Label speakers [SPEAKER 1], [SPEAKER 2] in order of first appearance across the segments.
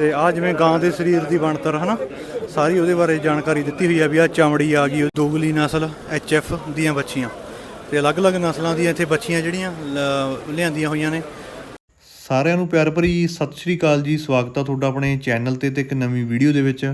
[SPEAKER 1] ਤੇ ਆ ਜਿਵੇਂ ਗਾਂ ਦੇ ਸਰੀਰ ਦੀ ਬਣਤਰ, ਹਨਾ? ਸਾਰੀ ਉਹਦੇ ਬਾਰੇ ਜਾਣਕਾਰੀ ਦਿੱਤੀ ਹੋਈ ਆ ਵੀ ਆ ਚਮੜੀ ਆ ਗਈ ਦੋਗਲੀ ਨਸਲ ਐਫ ਦੀਆਂ ਬੱਚੀਆਂ। ਤੇ ਅਲੱਗ-ਅਲੱਗ ਨਸਲਾਂ ਦੀਆਂ ਇੱਥੇ ਬੱਚੀਆਂ ਜਿਹੜੀਆਂ, ਲ- ਲਿਆਂਦੀਆਂ ਹੋਈਆਂ ਨੇ।
[SPEAKER 2] ਸਾਰਿਆਂ ਨੂੰ ਪਿਆਰ ਭਰੀ ਸਤਿ ਸ਼੍ਰੀ ਅਕਾਲ ਜੀ। ਸਵਾਗਤ ਆ ਤੁਹਾਡਾ ਆਪਣੇ ਚੈਨਲ ਤੇ ਤੇ ਇੱਕ ਨਵੀਂ ਵੀਡੀਓ ਦੇ ਵਿੱਚ।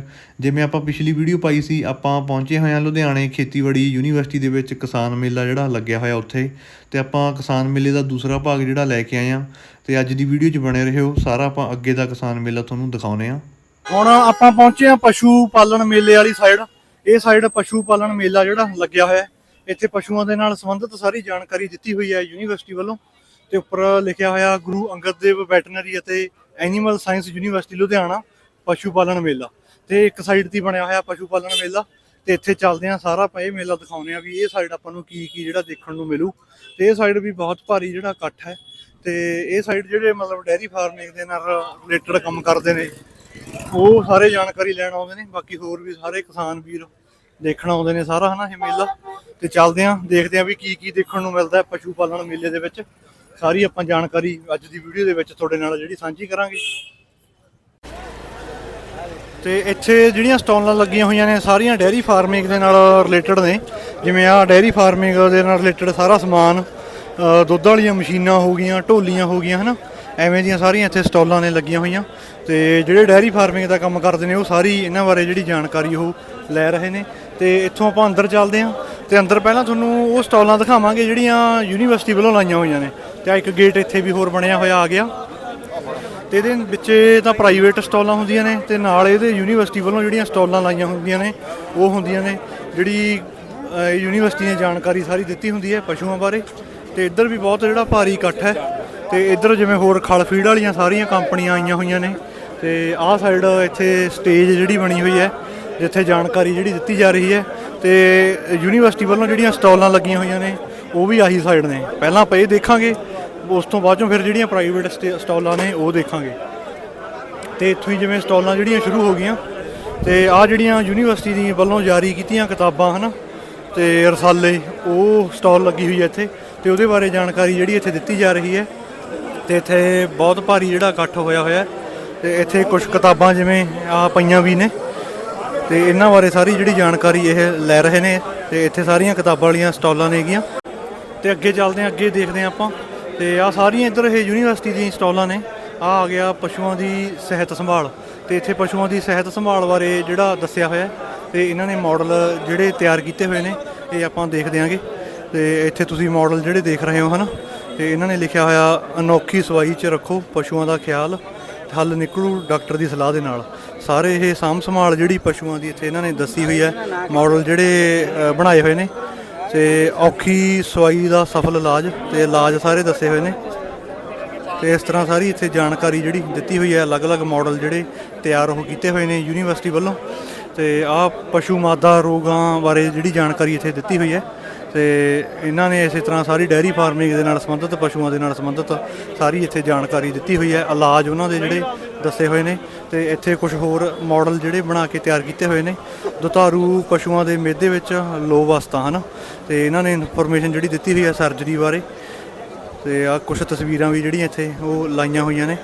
[SPEAKER 2] ਜਿਵੇਂ ਆਪਾਂ ਪਿਛਲੀ ਵੀਡੀਓ ਪਾਈ ਸੀ, ਆਪਾਂ ਪਹੁੰਚੇ ਹੋਏ ਹਾਂ ਲੁਧਿਆਣੇ ਖੇਤੀਬਾੜੀ ਯੂਨੀਵਰਸਿਟੀ ਦੇ ਵਿੱਚ ਕਿਸਾਨ ਮੇਲਾ ਜਿਹੜਾ ਲੱਗਿਆ ਹੋਇਆ ਉੱਥੇ। ਤੇ ਆਪਾਂ ਕਿਸਾਨ ਮੇਲੇ ਦਾ ਦੂਸਰਾ ਭਾਗ ਜਿਹੜਾ ਲੈ ਕੇ ਆਏ ਹਾਂ। ਤੇ ਅੱਜ ਦੀ ਵੀਡੀਓ 'ਚ ਬਣੇ ਰਹੋ। ਸਾਰਾ ਆਪਾਂ ਅੱਗੇ ਦਾ ਕਿਸਾਨ ਮੇਲਾ ਤੁਹਾਨੂੰ ਦਿਖਾਉਨੇ ਆ
[SPEAKER 1] ਹੁਣ ਆਪਾਂ ਪਹੁੰਚੇ ਆ ਪਸ਼ੂ ਪਾਲਣ ਮੇਲੇ ਵਾਲੀ ਸਾਈਡ ਇਹ ਸਾਈਡ ਪਸ਼ੂ ਪਾਲਣ ਮੇਲਾ ਜਿਹੜਾ ਲੱਗਿਆ ਹੋਇਆ। ਇੱਥੇ ਪਸ਼ੂਆਂ ਦੇ ਨਾਲ ਸੰਬੰਧਿਤ ਸਾਰੀ ਜਾਣਕਾਰੀ ਦਿੱਤੀ ਹੋਈ ਹੈ ਯੂਨੀਵਰਸਿਟੀ ਵੱਲੋਂ। ਤੇ ਉੱਪਰ ਲਿਖਿਆ ਹੋਇਆ ਗੁਰੂ ਅੰਗਦ ਦੇਵ ਵੈਟਰਨਰੀ ਅਤੇ ਐਨੀਮਲ ਸਾਇੰਸ ਯੂਨੀਵਰਸਿਟੀ ਲੁਧਿਆਣਾ, ਪਸ਼ੂ ਪਾਲਣ ਮੇਲਾ। ਤੇ ਇੱਕ ਸਾਈਡ ਤੇ ਬਣਿਆ ਹੋਇਆ ਪਸ਼ੂ ਪਾਲਣ ਮੇਲਾ, ਤੇ ਇੱਥੇ ਚੱਲਦੇ ਆ ਸਾਰਾ ਆਪਾਂ ਇਹ ਮੇਲਾ ਦਿਖਾਉਂਦੇ ਆ ਵੀ ਇਹ ਸਾਈਡ ਆਪਾਂ ਨੂੰ ਕੀ ਕੀ ਜਿਹੜਾ ਦੇਖਣ ਨੂੰ ਮਿਲੂ। ਤੇ ਇਹ ਸਾਈਡ ਵੀ ਬਹੁਤ ਭਾਰੀ ਜਿਹੜਾ ਇਕੱਠ ਹੈ। ਤੇ ਇਹ ਸਾਈਡ ਜਿਹੜੇ ਮਤਲਬ ਡੈਰੀ ਫਾਰਮਿੰਗ ਦੇ ਨਾਲ ਰਿਲੇਟਡ ਕੰਮ ਕਰਦੇ ਨੇ, ਉਹ ਸਾਰੇ ਜਾਣਕਾਰੀ ਲੈਣ ਆਉਂਦੇ ਨੇ। ਬਾਕੀ ਹੋਰ ਵੀ ਸਾਰੇ ਕਿਸਾਨ ਵੀਰ ਦੇਖਣ ਆਉਂਦੇ ਨੇ ਸਾਰਾ ਹਨਾ ਇਹ ਮੇਲਾ। ਤੇ ਚੱਲਦੇ ਆਂ ਦੇਖਦੇ ਆਂ ਵੀ ਕੀ ਕੀ ਦੇਖਣ ਨੂੰ ਮਿਲਦਾ ਪਸ਼ੂ ਪਾਲਣ ਮੇਲੇ ਦੇ ਵਿੱਚ। ਸਾਰੀ ਆਪਾਂ ਜਾਣਕਾਰੀ ਅੱਜ ਦੀ ਵੀਡੀਓ ਦੇ ਵਿੱਚ ਤੁਹਾਡੇ ਨਾਲ ਜਿਹੜੀ ਸਾਂਝੀ ਕਰਾਂਗੇ। ਤੇ ਇੱਥੇ ਜਿਹੜੀਆਂ ਸਟਾਲਾਂ ਲੱਗੀਆਂ ਹੋਈਆਂ ਨੇ, ਸਾਰੀਆਂ ਡੈਰੀ ਫਾਰਮਿੰਗ ਦੇ ਨਾਲ ਰਿਲੇਟਡ ਨੇ। ਜਿਵੇਂ ਆ ਡੈਰੀ ਫਾਰਮਿੰਗ ਦੇ ਨਾਲ ਰਿਲੇਟਡ ਸਾਰਾ ਸਮਾਨ ਦੁੱਧ ਵਾਲੀਆਂ ਮਸ਼ੀਨਾਂ ਹੋ ਗਈਆਂ, ਢੋਲੀਆਂ ਹੋ ਗਈਆਂ, ਹਨਾ? ਐਵੇਂ ਦੀਆਂ ਸਾਰੀਆਂ ਇੱਥੇ ਸਟਾਲਾਂ ਨੇ ਲੱਗੀਆਂ ਹੋਈਆਂ। ਤੇ ਜਿਹੜੇ ਡੈਰੀ ਫਾਰਮਿੰਗ ਦਾ ਕੰਮ ਕਰਦੇ ਨੇ, ਉਹ ਸਾਰੀ ਇਹਨਾਂ ਬਾਰੇ ਜਿਹੜੀ ਜਾਣਕਾਰੀ ਉਹ ਲੈ ਰਹੇ ਨੇ। ਤੇ ਇੱਥੋਂ ਆਪਾਂ ਅੰਦਰ ਚੱਲਦੇ ਹਾਂ। ਤੇ ਅੰਦਰ ਪਹਿਲਾਂ ਤੁਹਾਨੂੰ ਉਹ ਸਟਾਲਾਂ ਦਿਖਾਵਾਂਗੇ ਜਿਹੜੀਆਂ ਯੂਨੀਵਰਸਿਟੀ ਵੱਲੋਂ ਲਾਈਆਂ ਹੋਈਆਂ ਨੇ। ਤੇ ਆਹ ਇੱਕ ਗੇਟ ਇੱਥੇ ਵੀ ਹੋਰ ਬਣਿਆ ਹੋਇਆ ਆ ਗਿਆ। ਤੇ ਇਹਦੇ ਵਿੱਚ ਤਾਂ ਪ੍ਰਾਈਵੇਟ ਸਟਾਲਾਂ ਹੁੰਦੀਆਂ ਨੇ ਤੇ ਨਾਲ ਇਹਦੇ ਯੂਨੀਵਰਸਿਟੀ ਵੱਲੋਂ ਜਿਹੜੀਆਂ ਸਟਾਲਾਂ ਲਾਈਆਂ ਹੁੰਦੀਆਂ ਨੇ, ਉਹ ਹੁੰਦੀਆਂ ਨੇ, ਜਿਹੜੀ ਯੂਨੀਵਰਸਿਟੀ ਨੇ ਜਾਣਕਾਰੀ ਸਾਰੀ ਦਿੱਤੀ ਹੁੰਦੀ ਹੈ ਪਸ਼ੂਆਂ ਬਾਰੇ। ਤੇ ਇੱਧਰ ਵੀ ਬਹੁਤ ਜਿਹੜਾ ਭਾਰੀ ਇਕੱਠ ਹੈ ਤੇ ਇੱਧਰ ਜਿਵੇਂ ਹੋਰ ਖਲ ਫੀਡ ਵਾਲੀਆਂ ਸਾਰੀਆਂ ਕੰਪਨੀਆਂ ਆਈਆਂ ਹੋਈਆਂ ਨੇ। ਤੇ ਆਹ ਸਾਈਡ ਇੱਥੇ ਸਟੇਜ ਜਿਹੜੀ ਬਣੀ ਹੋਈ ਹੈ, ਜਿੱਥੇ ਜਾਣਕਾਰੀ ਜਿਹੜੀ ਦਿੱਤੀ ਜਾ ਰਹੀ ਹੈ ਤੇ ਯੂਨੀਵਰਸਿਟੀ ਵੱਲੋਂ ਜਿਹੜੀਆਂ ਸਟਾਲਾਂ ਲੱਗੀਆਂ ਹੋਈਆਂ ਨੇ, ਉਹ ਵੀ ਆਹੀ ਸਾਈਡ ਨੇ। ਪਹਿਲਾਂ ਆਪਾਂ ਇਹ ਦੇਖਾਂਗੇ ਉਸ ਤੋਂ ਬਾਅਦ ਚੋਂ ਫਿਰ ਜਿਹੜੀਆਂ ਪ੍ਰਾਈਵੇਟ ਸਟਾਲਾਂ ਨੇ ਉਹ ਦੇਖਾਂਗੇ। ਤੇ ਇੱਥੋਂ ਹੀ ਜਿਵੇਂ ਸਟਾਲਾਂ ਜਿਹੜੀਆਂ ਸ਼ੁਰੂ ਹੋ ਗਈਆਂ, ਤੇ ਆ ਜਿਹੜੀਆਂ ਯੂਨੀਵਰਸਿਟੀ ਦੀ ਵੱਲੋਂ ਜਾਰੀ ਕੀਤੀਆਂ ਕਿਤਾਬਾਂ, ਹਨ, ਤੇ ਰਸਾਲੇ, ਉਹ ਸਟਾਲ ਲੱਗੀ ਹੋਈ ਹੈ ਇੱਥੇ, ਤੇ ਉਹਦੇ ਬਾਰੇ ਜਾਣਕਾਰੀ ਜਿਹੜੀ ਇੱਥੇ ਦਿੱਤੀ ਜਾ ਰਹੀ ਹੈ, ਤੇ ਇੱਥੇ ਬਹੁਤ ਭਾਰੀ ਜਿਹੜਾ ਇਕੱਠ ਹੋਇਆ ਹੋਇਆ ਹੈ, ਤੇ ਇੱਥੇ ਕੁਝ ਕਿਤਾਬਾਂ ਜਿਵੇਂ ਆ ਪਈਆਂ ਵੀ ਨੇ, ਤੇ ਇਹਨਾਂ ਬਾਰੇ ਸਾਰੀ ਜਿਹੜੀ ਜਾਣਕਾਰੀ ਇਹ ਲੈ ਰਹੇ ਨੇ, ਤੇ ਇੱਥੇ ਸਾਰੀਆਂ ਕਿਤਾਬਾਂ ਵਾਲੀਆਂ ਸਟਾਲਾਂ ਨੇਗੀਆਂ ਤੇ ਅੱਗੇ ਚੱਲਦੇ ਹਾਂ, ਅੱਗੇ ਦੇਖਦੇ ਹਾਂ ਆਪਾਂ। ਤੇ ਆ ਸਾਰੀਆਂ ਇੱਧਰ ਇਹ ਯੂਨੀਵਰਸਿਟੀ ਦੀਆਂ ਸਟਾਲਾਂ ਨੇ। ਆ ਆ ਗਿਆ ਪਸ਼ੂਆਂ ਦੀ ਸਿਹਤ ਸੰਭਾਲ। ਤੇ ਇੱਥੇ ਪਸ਼ੂਆਂ ਦੀ ਸਿਹਤ ਸੰਭਾਲ ਬਾਰੇ ਜਿਹੜਾ ਦੱਸਿਆ ਹੋਇਆ ਹੈ, ਤੇ ਇਹਨਾਂ ਨੇ ਮਾਡਲ ਜਿਹੜੇ ਤਿਆਰ ਕੀਤੇ ਹੋਏ ਨੇ, ਇਹ ਆਪਾਂ ਦੇਖ ਦਿਆਂਗੇ। ਤੇ ਇੱਥੇ ਤੁਸੀਂ ਮਾਡਲ ਜਿਹੜੇ ਦੇਖ ਰਹੇ ਹੋ, ਹਨਾ? ਤੇ ਇਹਨਾਂ ਨੇ ਲਿਖਿਆ ਹੋਇਆ, ਅਨੋਖੀ ਸਵਾਈ 'ਚ ਰੱਖੋ ਪਸ਼ੂਆਂ ਦਾ ਖਿਆਲ, ਹੱਲ ਨਿਕਲੂ ਡਾਕਟਰ ਦੀ ਸਲਾਹ ਦੇ ਨਾਲ। ਸਾਰੇ ਇਹ ਸਾਂਭ ਸੰਭਾਲ ਜਿਹੜੀ ਪਸ਼ੂਆਂ ਦੀ ਇੱਥੇ ਇਹਨਾਂ ਨੇ ਦੱਸੀ ਹੋਈ ਹੈ ਮਾਡਲ ਜਿਹੜੇ ਬਣਾਏ ਹੋਏ ਨੇ। ਤੇ ਔਖੀ ਸਵਾਈ ਦਾ ਸਫਲ ਇਲਾਜ ਤੇ ਇਲਾਜ ਸਾਰੇ ਦੱਸੇ ਹੋਏ ਨੇ। ਤੇ ਇਸ ਤਰ੍ਹਾਂ ਸਾਰੀ ਇੱਥੇ ਜਾਣਕਾਰੀ ਜਿਹੜੀ ਦਿੱਤੀ ਹੋਈ ਹੈ, ਅਲੱਗ-ਅਲੱਗ ਮਾਡਲ ਜਿਹੜੇ ਤਿਆਰ ਉਹ ਕੀਤੇ ਹੋਏ ਨੇ ਯੂਨੀਵਰਸਿਟੀ ਵੱਲੋਂ। ਤੇ ਆਹ ਪਸ਼ੂ ਮਾਦਾ ਰੋਗਾਂ ਬਾਰੇ ਜਿਹੜੀ ਜਾਣਕਾਰੀ ਇੱਥੇ ਦਿੱਤੀ ਹੋਈ ਹੈ ਤੇ ਇਹਨਾਂ ਨੇ ਇਸੇ ਤਰ੍ਹਾਂ ਸਾਰੀ ਡੈਰੀ ਫਾਰਮਿੰਗ ਦੇ ਨਾਲ ਸੰਬੰਧਿਤ, ਪਸ਼ੂਆਂ ਦੇ ਨਾਲ ਸੰਬੰਧਿਤ ਸਾਰੀ ਇੱਥੇ ਜਾਣਕਾਰੀ ਦਿੱਤੀ ਹੋਈ ਹੈ। ਇਲਾਜ ਉਹਨਾਂ ਦੇ ਜਿਹੜੇ ਦੱਸੇ ਹੋਏ ਨੇ ਤੇ ਇੱਥੇ ਕੁਝ ਹੋਰ ਮਾਡਲ ਜਿਹੜੇ ਬਣਾ ਕੇ ਤਿਆਰ ਕੀਤੇ ਹੋਏ ਨੇ। ਦੁਤਾਰੂ ਪਸ਼ੂਆਂ ਦੇ ਮੇਦੇ ਵਿੱਚ ਲੋ ਅਵਸਥਾ ਹਨ? ਤੇ ਇਹਨਾਂ ਨੇ ਇਨਫੋਰਮੇਸ਼ਨ ਜਿਹੜੀ ਦਿੱਤੀ ਹੋਈ ਹੈ ਸਰਜਰੀ ਬਾਰੇ। ਤੇ ਆ ਕੁਝ ਤਸਵੀਰਾਂ ਵੀ ਜਿਹੜੀਆਂ ਇੱਥੇ ਉਹ ਲਾਈਆਂ ਹੋਈਆਂ ਨੇ।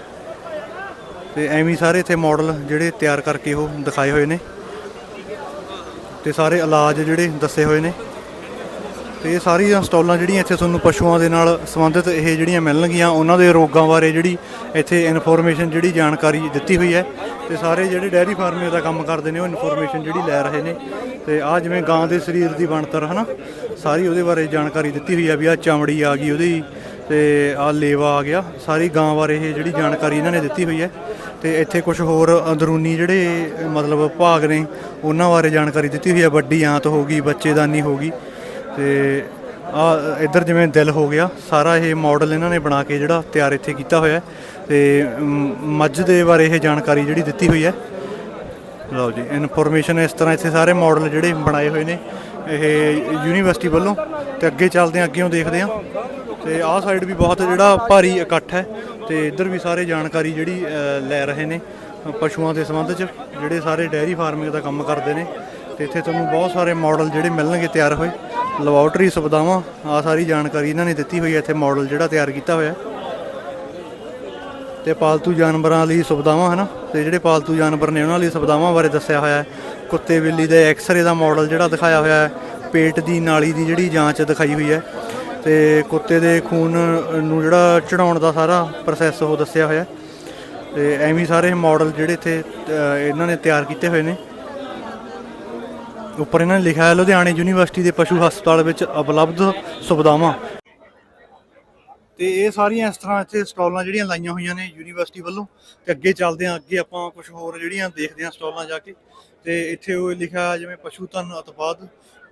[SPEAKER 1] ਤੇ ਐਵੇਂ ਸਾਰੇ ਇੱਥੇ ਮਾਡਲ ਜਿਹੜੇ ਤਿਆਰ ਕਰਕੇ ਉਹ ਦਿਖਾਏ ਹੋਏ ਨੇ। ਤੇ ਸਾਰੇ ਇਲਾਜ ਜਿਹੜੇ ਦੱਸੇ ਹੋਏ ਨੇ। ਤੇ ਇਹ ਸਾਰੀਆਂ ਸਟਾਲਾਂ ਜਿਹੜੀਆਂ ਇੱਥੇ ਤੁਹਾਨੂੰ ਪਸ਼ੂਆਂ ਦੇ ਨਾਲ ਸੰਬੰਧਿਤ ਇਹ ਜਿਹੜੀਆਂ ਮਿਲਣਗੀਆਂ, ਉਹਨਾਂ ਦੇ ਰੋਗਾਂ ਬਾਰੇ ਜਿਹੜੀ ਇੱਥੇ ਇਨਫੋਰਮੇਸ਼ਨ ਜਿਹੜੀ ਜਾਣਕਾਰੀ ਦਿੱਤੀ ਹੋਈ ਹੈ। ਤੇ ਸਾਰੇ ਜਿਹੜੇ ਡੈਰੀ ਫਾਰਮਿੰਗ ਦਾ ਕੰਮ ਕਰਦੇ ਨੇ, ਉਹ ਇਨਫੋਰਮੇਸ਼ਨ ਜਿਹੜੀ ਲੈ ਰਹੇ ਨੇ। ਤੇ ਆ ਜਿਵੇਂ ਗਾਂ ਦੇ ਸਰੀਰ ਦੀ ਬਣਤਰ, ਹਨਾ? ਸਾਰੀ ਉਹਦੇ ਬਾਰੇ ਜਾਣਕਾਰੀ ਦਿੱਤੀ ਹੋਈ ਹੈ ਵੀ ਆ ਚਮੜੀ ਆ ਗਈ ਉਹਦੀ, ਤੇ ਆ ਲੇਵਾ ਆ ਗਿਆ। ਸਾਰੀ ਗਾਂ ਬਾਰੇ ਇਹ ਜਿਹੜੀ ਜਾਣਕਾਰੀ ਇਹਨਾਂ ਨੇ ਦਿੱਤੀ ਹੋਈ ਹੈ। ਤੇ ਇੱਥੇ ਕੁਝ ਹੋਰ ਅੰਦਰੂਨੀ ਜਿਹੜੇ ਮਤਲਬ ਭਾਗ ਨੇ, ਉਹਨਾਂ ਬਾਰੇ ਜਾਣਕਾਰੀ ਦਿੱਤੀ ਹੋਈ ਹੈ। ਵੱਡੀ ਆਂਤ ਹੋ ਗਈ, ਬੱਚੇਦਾਨੀ ਹੋ ਗਈ। ਤੇ ਆ, ਇੱਧਰ ਜਿਵੇਂ ਦਿਲ ਹੋ ਗਿਆ, ਸਾਰਾ ਇਹ ਮਾਡਲ ਇਹਨਾਂ ਨੇ ਬਣਾ ਕੇ ਜਿਹੜਾ ਤਿਆਰ ਇੱਥੇ ਕੀਤਾ ਹੋਇਆ ਹੈ। ਤੇ ਮੱਝ ਦੇ ਬਾਰੇ ਇਹ ਜਾਣਕਾਰੀ ਜਿਹੜੀ ਦਿੱਤੀ ਹੋਈ ਹੈ। ਲਓ ਜੀ ਇਨਫੋਰਮੇਸ਼ਨ ਇਸ ਤਰ੍ਹਾਂ ਇੱਥੇ ਸਾਰੇ ਮਾਡਲ ਜਿਹੜੇ ਬਣਾਏ ਹੋਏ ਨੇ, ਇਹ ਯੂਨੀਵਰਸਿਟੀ ਵੱਲੋਂ। ਤੇ ਅੱਗੇ ਚੱਲਦੇ ਹਾਂ ਅੱਗੇੋਂ ਦੇਖਦੇ ਹਾਂ। ਤੇ ਆਹ ਸਾਈਡ ਵੀ ਬਹੁਤ ਜਿਹੜਾ ਭਾਰੀ ਇਕੱਠ ਹੈ। ਤੇ ਇੱਧਰ ਵੀ ਸਾਰੇ ਜਾਣਕਾਰੀ ਜਿਹੜੀ ਲੈ ਰਹੇ ਨੇ, ਪਸ਼ੂਆਂ ਦੇ ਸੰਬੰਧ 'ਚ, ਜਿਹੜੇ ਸਾਰੇ ਡੈਰੀ ਫਾਰਮਿੰਗ ਦਾ ਕੰਮ ਕਰਦੇ ਨੇ। ਤੇ ਇੱਥੇ ਤੁਹਾਨੂੰ ਬਹੁਤ ਸਾਰੇ ਮਾਡਲ ਜਿਹੜੇ ਮਿਲਣਗੇ ਤਿਆਰ ਹੋਏ। ਲੈਬੋਰਟਰੀ ਸੁਵਿਧਾਵਾਂ ਆ ਸਾਰੀ ਜਾਣਕਾਰੀ ਇਹਨਾਂ ਨੇ ਦਿੱਤੀ ਹੋਈ ਹੈ, ਇੱਥੇ ਮਾਡਲ ਜਿਹੜਾ ਤਿਆਰ ਕੀਤਾ ਹੋਇਆ ਹੈ। ਤੇ ਪਾਲਤੂ ਜਾਨਵਰਾਂ ਲਈ ਸੁਵਿਧਾਵਾਂ, ਹਨ? ਤੇ ਜਿਹੜੇ ਪਾਲਤੂ ਜਾਨਵਰ ਨੇ ਉਹਨਾਂ ਲਈ ਸੁਵਿਧਾਵਾਂ ਬਾਰੇ ਦੱਸਿਆ ਹੋਇਆ ਹੈ। ਕੁੱਤੇ ਬਿੱਲੀ ਦੇ ਐਕਸ-ਰੇ ਦਾ ਮਾਡਲ ਜਿਹੜਾ ਦਿਖਾਇਆ ਹੋਇਆ ਹੈ, ਪੇਟ ਦੀ ਨਾਲੀ ਦੀ ਜਿਹੜੀ ਜਾਂਚ ਦਿਖਾਈ ਹੋਈ ਹੈ। ਤੇ ਕੁੱਤੇ ਦੇ ਖੂਨ ਨੂੰ ਜਿਹੜਾ ਚੜਾਉਣ ਦਾ ਸਾਰਾ ਪ੍ਰੋਸੈਸ ਉਹ ਦੱਸਿਆ ਹੋਇਆ ਹੈ। ਤੇ ਐਵੇਂ ਸਾਰੇ ਮਾਡਲ ਜਿਹੜੇ ਇੱਥੇ ਇਹਨਾਂ ਨੇ ਤਿਆਰ ਕੀਤੇ ਹੋਏ ਨੇ। ਉੱਪਰ ਇਹਨਾਂ ਨੇ ਲਿਖਿਆ ਹੈ, ਲੁਧਿਆਣੇ ਯੂਨੀਵਰਸਿਟੀ ਦੇ ਪਸ਼ੂ ਹਸਪਤਾਲ ਵਿੱਚ ਉਪਲਬਧ ਸੁਵਿਧਾਵਾਂ। ਤੇ ਇਹ ਸਾਰੀਆਂ ਇਸ ਤਰ੍ਹਾਂ ਇੱਥੇ ਸਟਾਲਾਂ ਜਿਹੜੀਆਂ ਲਾਈਆਂ ਹੋਈਆਂ ਨੇ ਯੂਨੀਵਰਸਿਟੀ ਵੱਲੋਂ, ਤੇ ਅੱਗੇ ਚੱਲਦੇ ਹਾਂ, ਅੱਗੇ ਆਪਾਂ ਕੁਝ ਹੋਰ ਜਿਹੜੀਆਂ ਦੇਖਦੇ ਹਾਂ ਸਟਾਲਾਂ ਜਾ ਕੇ। ਤੇ ਇੱਥੇ ਉਹ ਲਿਖਿਆ ਜਿਵੇਂ ਪਸ਼ੂ ਧਨ ਉਤਪਾਦ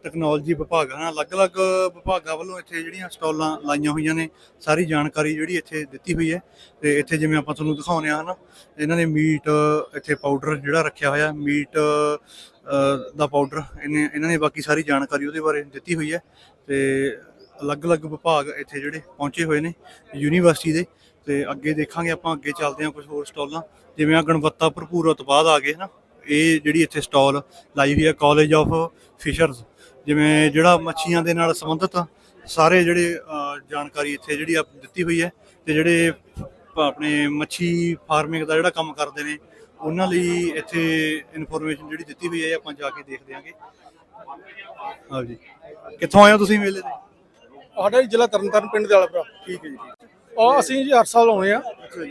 [SPEAKER 1] ਟੈਕਨੋਲੋਜੀ ਵਿਭਾਗ ਹਨ ਅਲੱਗ-ਅਲੱਗ ਵਿਭਾਗਾਂ ਵੱਲੋਂ ਇੱਥੇ ਜਿਹੜੀਆਂ ਸਟਾਲਾਂ ਲਾਈਆਂ ਹੋਈਆਂ ਨੇ, ਸਾਰੀ ਜਾਣਕਾਰੀ ਜਿਹੜੀ ਇੱਥੇ ਦਿੱਤੀ ਹੋਈ ਹੈ। ਤੇ ਇੱਥੇ ਜਿਵੇਂ ਆਪਾਂ ਤੁਹਾਨੂੰ ਦਿਖਾਉਂਦੇ ਹਾਂ ਹਨਾ ਇਹਨਾਂ ਨੇ ਮੀਟ, ਇੱਥੇ ਪਾਊਡਰ ਜਿਹੜਾ ਰੱਖਿਆ ਹੋਇਆ, ਮੀਟ ਦਾ ਪਾਊਡਰ ਇਹਨੇ ਇਹਨਾਂ ਨੇ ਬਾਕੀ ਸਾਰੀ ਜਾਣਕਾਰੀ ਉਹਦੇ ਬਾਰੇ ਦਿੱਤੀ ਹੋਈ ਹੈ ਤੇ ਅਲੱਗ-ਅਲੱਗ ਵਿਭਾਗ ਇੱਥੇ ਜਿਹੜੇ ਪਹੁੰਚੇ ਹੋਏ ਨੇ ਯੂਨੀਵਰਸਿਟੀ ਦੇ ਤੇ ਅੱਗੇ ਦੇਖਾਂਗੇ ਆਪਾਂ, ਅੱਗੇ ਚੱਲਦੇ ਹਾਂ ਕੁਝ ਹੋਰ ਸਟਾਲਾਂ। ਜਿਵੇਂ ਆ ਗੁਣਵੱਤਾ ਭਰਪੂਰ ਉਤਪਾਦ ਆ ਗਏ ਨਾ ਇਹ ਜਿਹੜੀ ਇੱਥੇ ਸਟਾਲ ਲਾਈ ਹੋਈ ਹੈ ਕਾਲਜ ਆਫ ਫਿਸ਼ਰਸ ਜਿਵੇਂ ਜਿਹੜਾ ਮੱਛੀਆਂ ਦੇ ਨਾਲ ਸੰਬੰਧਿਤ ਸਾਰੇ ਜਿਹੜੇ ਜਾਣਕਾਰੀ ਇੱਥੇ ਜਿਹੜੀ ਆਪ ਦਿੱਤੀ ਹੋਈ ਹੈ ਤੇ ਜਿਹੜੇ ਆਪਣੇ ਮੱਛੀ ਫਾਰਮਿੰਗ ਦਾ ਜਿਹੜਾ ਕੰਮ ਕਰਦੇ ਨੇ ਉਹਨਾਂ ਲਈ ਇੱਥੇ ਇਨਫੋਰਮੇਸ਼ਨ ਜਿਹੜੀ ਦਿੱਤੀ ਹੋਈ ਹੈ ਆਪਾਂ ਜਾ ਕੇ ਦੇਖਦੇ ਆਂਗੇ ਹਾਂ ਜੀ। ਕਿੱਥੋਂ ਆਏ ਹੋ ਤੁਸੀਂ ਮੇਲੇ ਤੇ?
[SPEAKER 3] ਸਾਡਾ ਜੀ ਜ਼ਿਲ੍ਹਾ ਤਰਨਤਾਰਨ ਪਿੰਡ ਦੇ ਆਲਾ
[SPEAKER 1] ਠੀਕ ਹੈ ਜੀ।
[SPEAKER 3] ਉਹ ਅਸੀਂ ਜੀ ਹਰ ਸਾਲ ਆਉਣੇ ਆ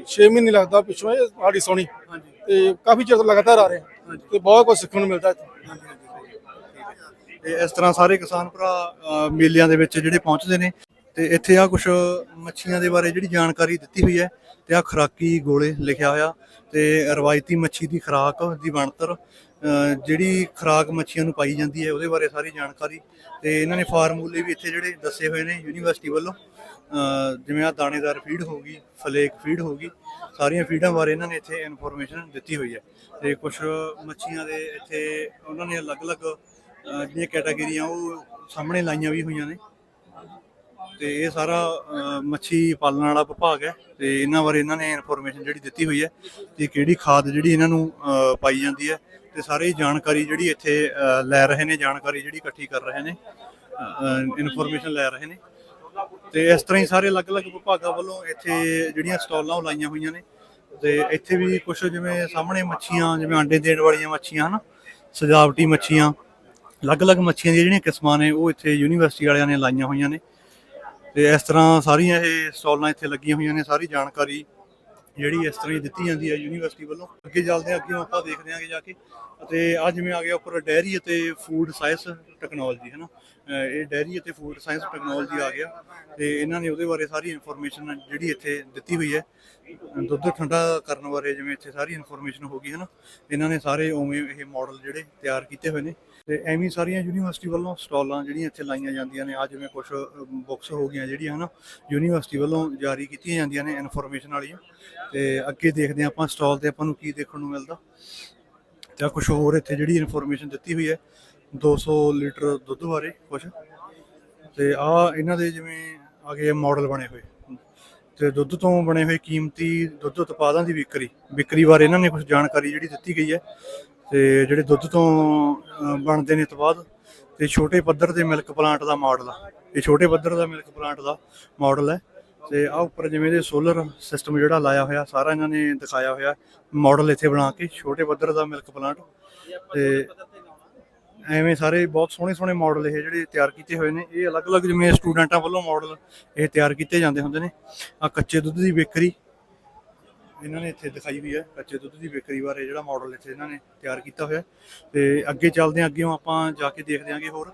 [SPEAKER 3] 6 ਮਹੀਨੇ ਲੱਗਦਾ ਪਿੱਛੋਂ ਇਹ ਸਾਡੀ ਸੋਣੀ
[SPEAKER 1] ਹਾਂਜੀ
[SPEAKER 3] ਤੇ ਕਾਫੀ ਚਿਰ ਤੋਂ ਲਗਾਤਾਰ ਆ ਰਹੇ ਤੇ ਬਹੁਤ ਕੁਝ ਸਿੱਖਣ ਨੂੰ ਮਿਲਦਾ ਇੱਥੇ।
[SPEAKER 1] ਤੇ ਇਸ ਤਰ੍ਹਾਂ ਸਾਰੇ ਕਿਸਾਨ ਭਰਾ ਅ, ਮੇਲਿਆਂ ਦੇ ਵਿੱਚ ਜਿਹੜੇ ਪਹੁੰਚਦੇ ਨੇ ਤੇ ਇੱਥੇ ਆ ਕੁਝ ਮੱਛੀਆਂ ਦੇ ਬਾਰੇ ਜਿਹੜੀ ਜਾਣਕਾਰੀ ਦਿੱਤੀ ਹੋਈ ਹੈ ਤੇ ਆ ਖੁਰਾਕੀ ਗੋਲੇ ਲਿਖਿਆ ਹੋਇਆ ਤੇ ਰਵਾਇਤੀ ਮੱਛੀ ਦੀ ਖੁਰਾਕ ਦੀ ਬਣਤਰ ਜਿਹੜੀ ਖੁਰਾਕ ਮੱਛੀਆਂ ਨੂੰ ਪਾਈ ਜਾਂਦੀ ਹੈ ਉਹਦੇ ਬਾਰੇ ਸਾਰੀ ਜਾਣਕਾਰੀ ਤੇ ਇਹਨਾਂ ਨੇ ਫਾਰਮੂਲੇ ਵੀ ਇੱਥੇ ਜਿਹੜੇ ਦੱਸੇ ਹੋਏ ਨੇ ਯੂਨੀਵਰਸਿਟੀ ਵੱਲੋਂ ਜਿਵੇਂ ਆ ਦਾਣੇਦਾਰ ਫੀਡ ਹੋ ਗਈ ਫਲੇਕ ਫੀਡ ਹੋ ਗਈ, ਸਾਰੀਆਂ ਫੀਡਾਂ ਬਾਰੇ ਇਹਨਾਂ ਨੇ ਇੱਥੇ ਇਨਫੋਰਮੇਸ਼ਨ ਦਿੱਤੀ ਹੋਈ ਹੈ ਤੇ ਕੁਝ ਮੱਛੀਆਂ ਦੇ ਇੱਥੇ ਉਹਨਾਂ ਨੇ ਅਲੱਗ-ਅਲੱਗ ਜਿਹੜੀਆਂ ਕੈਟਾਗਰੀਆਂ ਉਹ ਸਾਹਮਣੇ ਲਾਈਆਂ ਵੀ ਹੋਈਆਂ ਨੇ। ਤੇ ਇਹ ਸਾਰਾ ਅਹ, ਮੱਛੀ ਪਾਲਣ ਵਾਲਾ ਵਿਭਾਗ ਹੈ ਤੇ ਇਹਨਾਂ ਬਾਰੇ ਇਹਨਾਂ ਨੇ ਇਨਫੋਰਮੇਸ਼ਨ ਜਿਹੜੀ ਦਿੱਤੀ ਹੋਈ ਹੈ ਤੇ ਕਿਹੜੀ ਖਾਦ ਜਿਹੜੀ ਇਹਨਾਂ ਨੂੰ ਅਹ, ਪਾਈ ਜਾਂਦੀ ਹੈ ਤੇ ਸਾਰੀ ਜਾਣਕਾਰੀ ਜਿਹੜੀ ਇੱਥੇ ਅਹ, ਲੈ ਰਹੇ ਨੇ ਜਾਣਕਾਰੀ ਜਿਹੜੀ ਇਕੱਠੀ ਕਰ ਰਹੇ ਨੇ ਇਨਫੋਰਮੇਸ਼ਨ ਲੈ ਰਹੇ ਨੇ। ਤੇ ਇਸ ਤਰ੍ਹਾਂ ਹੀ ਸਾਰੇ ਅਲੱਗ-ਅਲੱਗ ਵਿਭਾਗਾਂ ਵੱਲੋਂ ਇੱਥੇ ਜਿਹੜੀਆਂ ਸਟਾਲਾਂ ਉਹ ਲਾਈਆਂ ਹੋਈਆਂ ਨੇ ਤੇ ਇੱਥੇ ਵੀ ਕੁਝ ਜਿਵੇਂ ਸਾਹਮਣੇ ਮੱਛੀਆਂ ਜਿਵੇਂ ਆਂਡੇ ਦੇਣ ਵਾਲੀਆਂ ਮੱਛੀਆਂ ਹਨ? ਸਜਾਵਟੀ ਮੱਛੀਆਂ ਅਲੱਗ-ਅਲੱਗ ਮੱਛੀਆਂ ਦੀਆਂ ਜਿਹੜੀਆਂ ਕਿਸਮਾਂ ਨੇ ਉਹ ਇੱਥੇ ਯੂਨੀਵਰਸਿਟੀ ਵਾਲਿਆਂ ਨੇ ਲਾਈਆਂ ਹੋਈਆਂ ਨੇ। ਤੇ ਇਸ ਤਰ੍ਹਾਂ ਸਾਰੀਆਂ ਇਹ ਸਟਾਲਾਂ ਇੱਥੇ ਲੱਗੀਆਂ ਹੋਈਆਂ ਨੇ, ਸਾਰੀ ਜਾਣਕਾਰੀ ਜਿਹੜੀ ਇਸ ਤਰ੍ਹਾਂ ਹੀ ਦਿੱਤੀ ਜਾਂਦੀ ਹੈ ਯੂਨੀਵਰਸਿਟੀ ਵੱਲੋਂ। ਅੱਗੇ ਚੱਲਦੇ ਹਾਂ, ਅੱਗੇ ਆਪਾਂ ਦੇਖਦੇ ਹਾਂ ਕਿ ਜਾ ਕੇ। ਅਤੇ ਆ ਜਿਵੇਂ ਆ ਗਿਆ ਉੱਪਰ ਡੈਰੀ ਅਤੇ ਫੂਡ ਸਾਇੰਸ ਟੈਕਨੋਲੋਜੀ ਹੈ ਨਾ? ਇਹ ਡੈਰੀ ਅਤੇ ਫੂਡ ਸਾਇੰਸ ਟੈਕਨੋਲੋਜੀ ਆ ਗਿਆ ਤੇ ਇਹਨਾਂ ਨੇ ਉਹਦੇ ਬਾਰੇ ਸਾਰੀ ਇਨਫੋਰਮੇਸ਼ਨ ਜਿਹੜੀ ਇੱਥੇ ਦਿੱਤੀ ਹੋਈ ਹੈ, ਦੁੱਧ ਠੰਡਾ ਕਰਨ ਬਾਰੇ ਜਿਵੇਂ ਇੱਥੇ ਸਾਰੀ ਇਨਫੋਰਮੇਸ਼ਨ ਹੋ ਗਈ ਹੈ ਨਾ, ਇਹਨਾਂ ਨੇ ਸਾਰੇ ਉਵੇਂ ਇਹ ਮਾਡਲ ਜਿਹੜੇ ਤਿਆਰ ਕੀਤੇ ਹੋਏ ਨੇ ਤੇ ਐਵੇਂ ਸਾਰੀਆਂ ਯੂਨੀਵਰਸਿਟੀ ਵੱਲੋਂ ਸਟਾਲਾਂ ਜਿਹੜੀਆਂ ਇੱਥੇ ਲਾਈਆਂ ਜਾਂਦੀਆਂ ਨੇ ਆ ਜਿਵੇਂ ਕੁਝ ਬੁੱਕਸ ਹੋ ਗਈਆਂ ਜਿਹੜੀਆਂ ਹਨਾ, ਯੂਨੀਵਰਸਿਟੀ ਵੱਲੋਂ ਜਾਰੀ ਕੀਤੀਆਂ ਜਾਂਦੀਆਂ ਨੇ ਇਨਫੋਰਮੇਸ਼ਨ ਵਾਲੀਆਂ ਤੇ ਅੱਗੇ ਦੇਖਦੇ ਹਾਂ ਆਪਾਂ ਸਟਾਲ ਤੇ ਆਪਾਂ ਨੂੰ ਕੀ ਦੇਖਣ ਨੂੰ ਮਿਲਦਾ ਜਾਂ ਕੁਝ ਹੋਰ ਇੱਥੇ ਜਿਹੜੀ ਇਨਫੋਰਮੇਸ਼ਨ ਦਿੱਤੀ ਹੋਈ ਹੈ। 200 ਲੀਟਰ ਦੁੱਧ ਬਾਰੇ ਕੁਝ ਤੇ ਆ ਇਹਨਾਂ ਦੇ ਜਿਵੇਂ ਆ ਗਏ ਮਾਡਲ ਬਣੇ ਹੋਏ। ਤੇ ਦੁੱਧ ਤੋਂ ਬਣੇ ਹੋਏ ਕੀਮਤੀ ਦੁੱਧ ਉਤਪਾਦਾਂ ਦੀ ਵਿਕਰੀ ਵਿਕਰੀ ਬਾਰੇ ਇਹਨਾਂ ਨੇ ਕੁਝ ਜਾਣਕਾਰੀ ਜਿਹੜੀ ਦਿੱਤੀ ਗਈ ਹੈ। ਤੇ ਜਿਹੜੇ ਦੁੱਧ ਤੋਂ ਬਣਦੇ ਨੇ ਉਤਪਾਦ, ਤੇ ਛੋਟੇ ਪੱਧਰ ਦੇ ਮਿਲਕ ਪਲਾਂਟ ਦਾ ਮਾਡਲ ਆ। ਇਹ ਛੋਟੇ ਪੱਧਰ ਦਾ ਮਿਲਕ ਪਲਾਂਟ ਦਾ ਮਾਡਲ ਹੈ। ਤੇ ਆ ਉੱਪਰ ਜਿਵੇਂ ਦੇ ਸੋਲਰ ਸਿਸਟਮ ਜਿਹੜਾ ਲਾਇਆ ਹੋਇਆ, ਸਾਰਾ ਇਹਨਾਂ ਨੇ ਦਿਖਾਇਆ ਹੋਇਆ ਮਾਡਲ ਇੱਥੇ ਬਣਾ ਕੇ, ਛੋਟੇ ਪੱਧਰ ਦਾ ਮਿਲਕ ਪਲਾਂਟ ਤੇ ਐਵੇਂ ਸਾਰੇ ਬਹੁਤ ਸੋਹਣੇ ਸੋਹਣੇ ਮਾਡਲ ਇਹ ਜਿਹੜੇ ਤਿਆਰ ਕੀਤੇ ਹੋਏ ਨੇ, ਇਹ ਅਲੱਗ-ਅਲੱਗ ਜਿਵੇਂ ਸਟੂਡੈਂਟਾਂ ਵੱਲੋਂ ਮਾਡਲ ਇਹ ਤਿਆਰ ਕੀਤੇ ਜਾਂਦੇ ਹੁੰਦੇ ਨੇ। ਆ ਕੱਚੇ ਦੁੱਧ ਦੀ ਬੇਕਰੀ, ਇਹਨਾਂ ਨੇ ਇੱਥੇ ਦਿਖਾਈ ਹੋਈ ਹੈ, ਕੱਚੇ ਦੁੱਧ ਦੀ ਬੇਕਰੀ ਬਾਰੇ ਜਿਹੜਾ ਮਾਡਲ ਇੱਥੇ ਇਹਨਾਂ ਨੇ ਤਿਆਰ ਕੀਤਾ ਹੋਇਆ। ਤੇ ਅੱਗੇ ਚੱਲਦੇ ਹਾਂ, ਅੱਗੇ ਆਪਾਂ ਜਾ ਕੇ ਦੇਖਦੇ ਆਂਗੇ ਹੋਰ।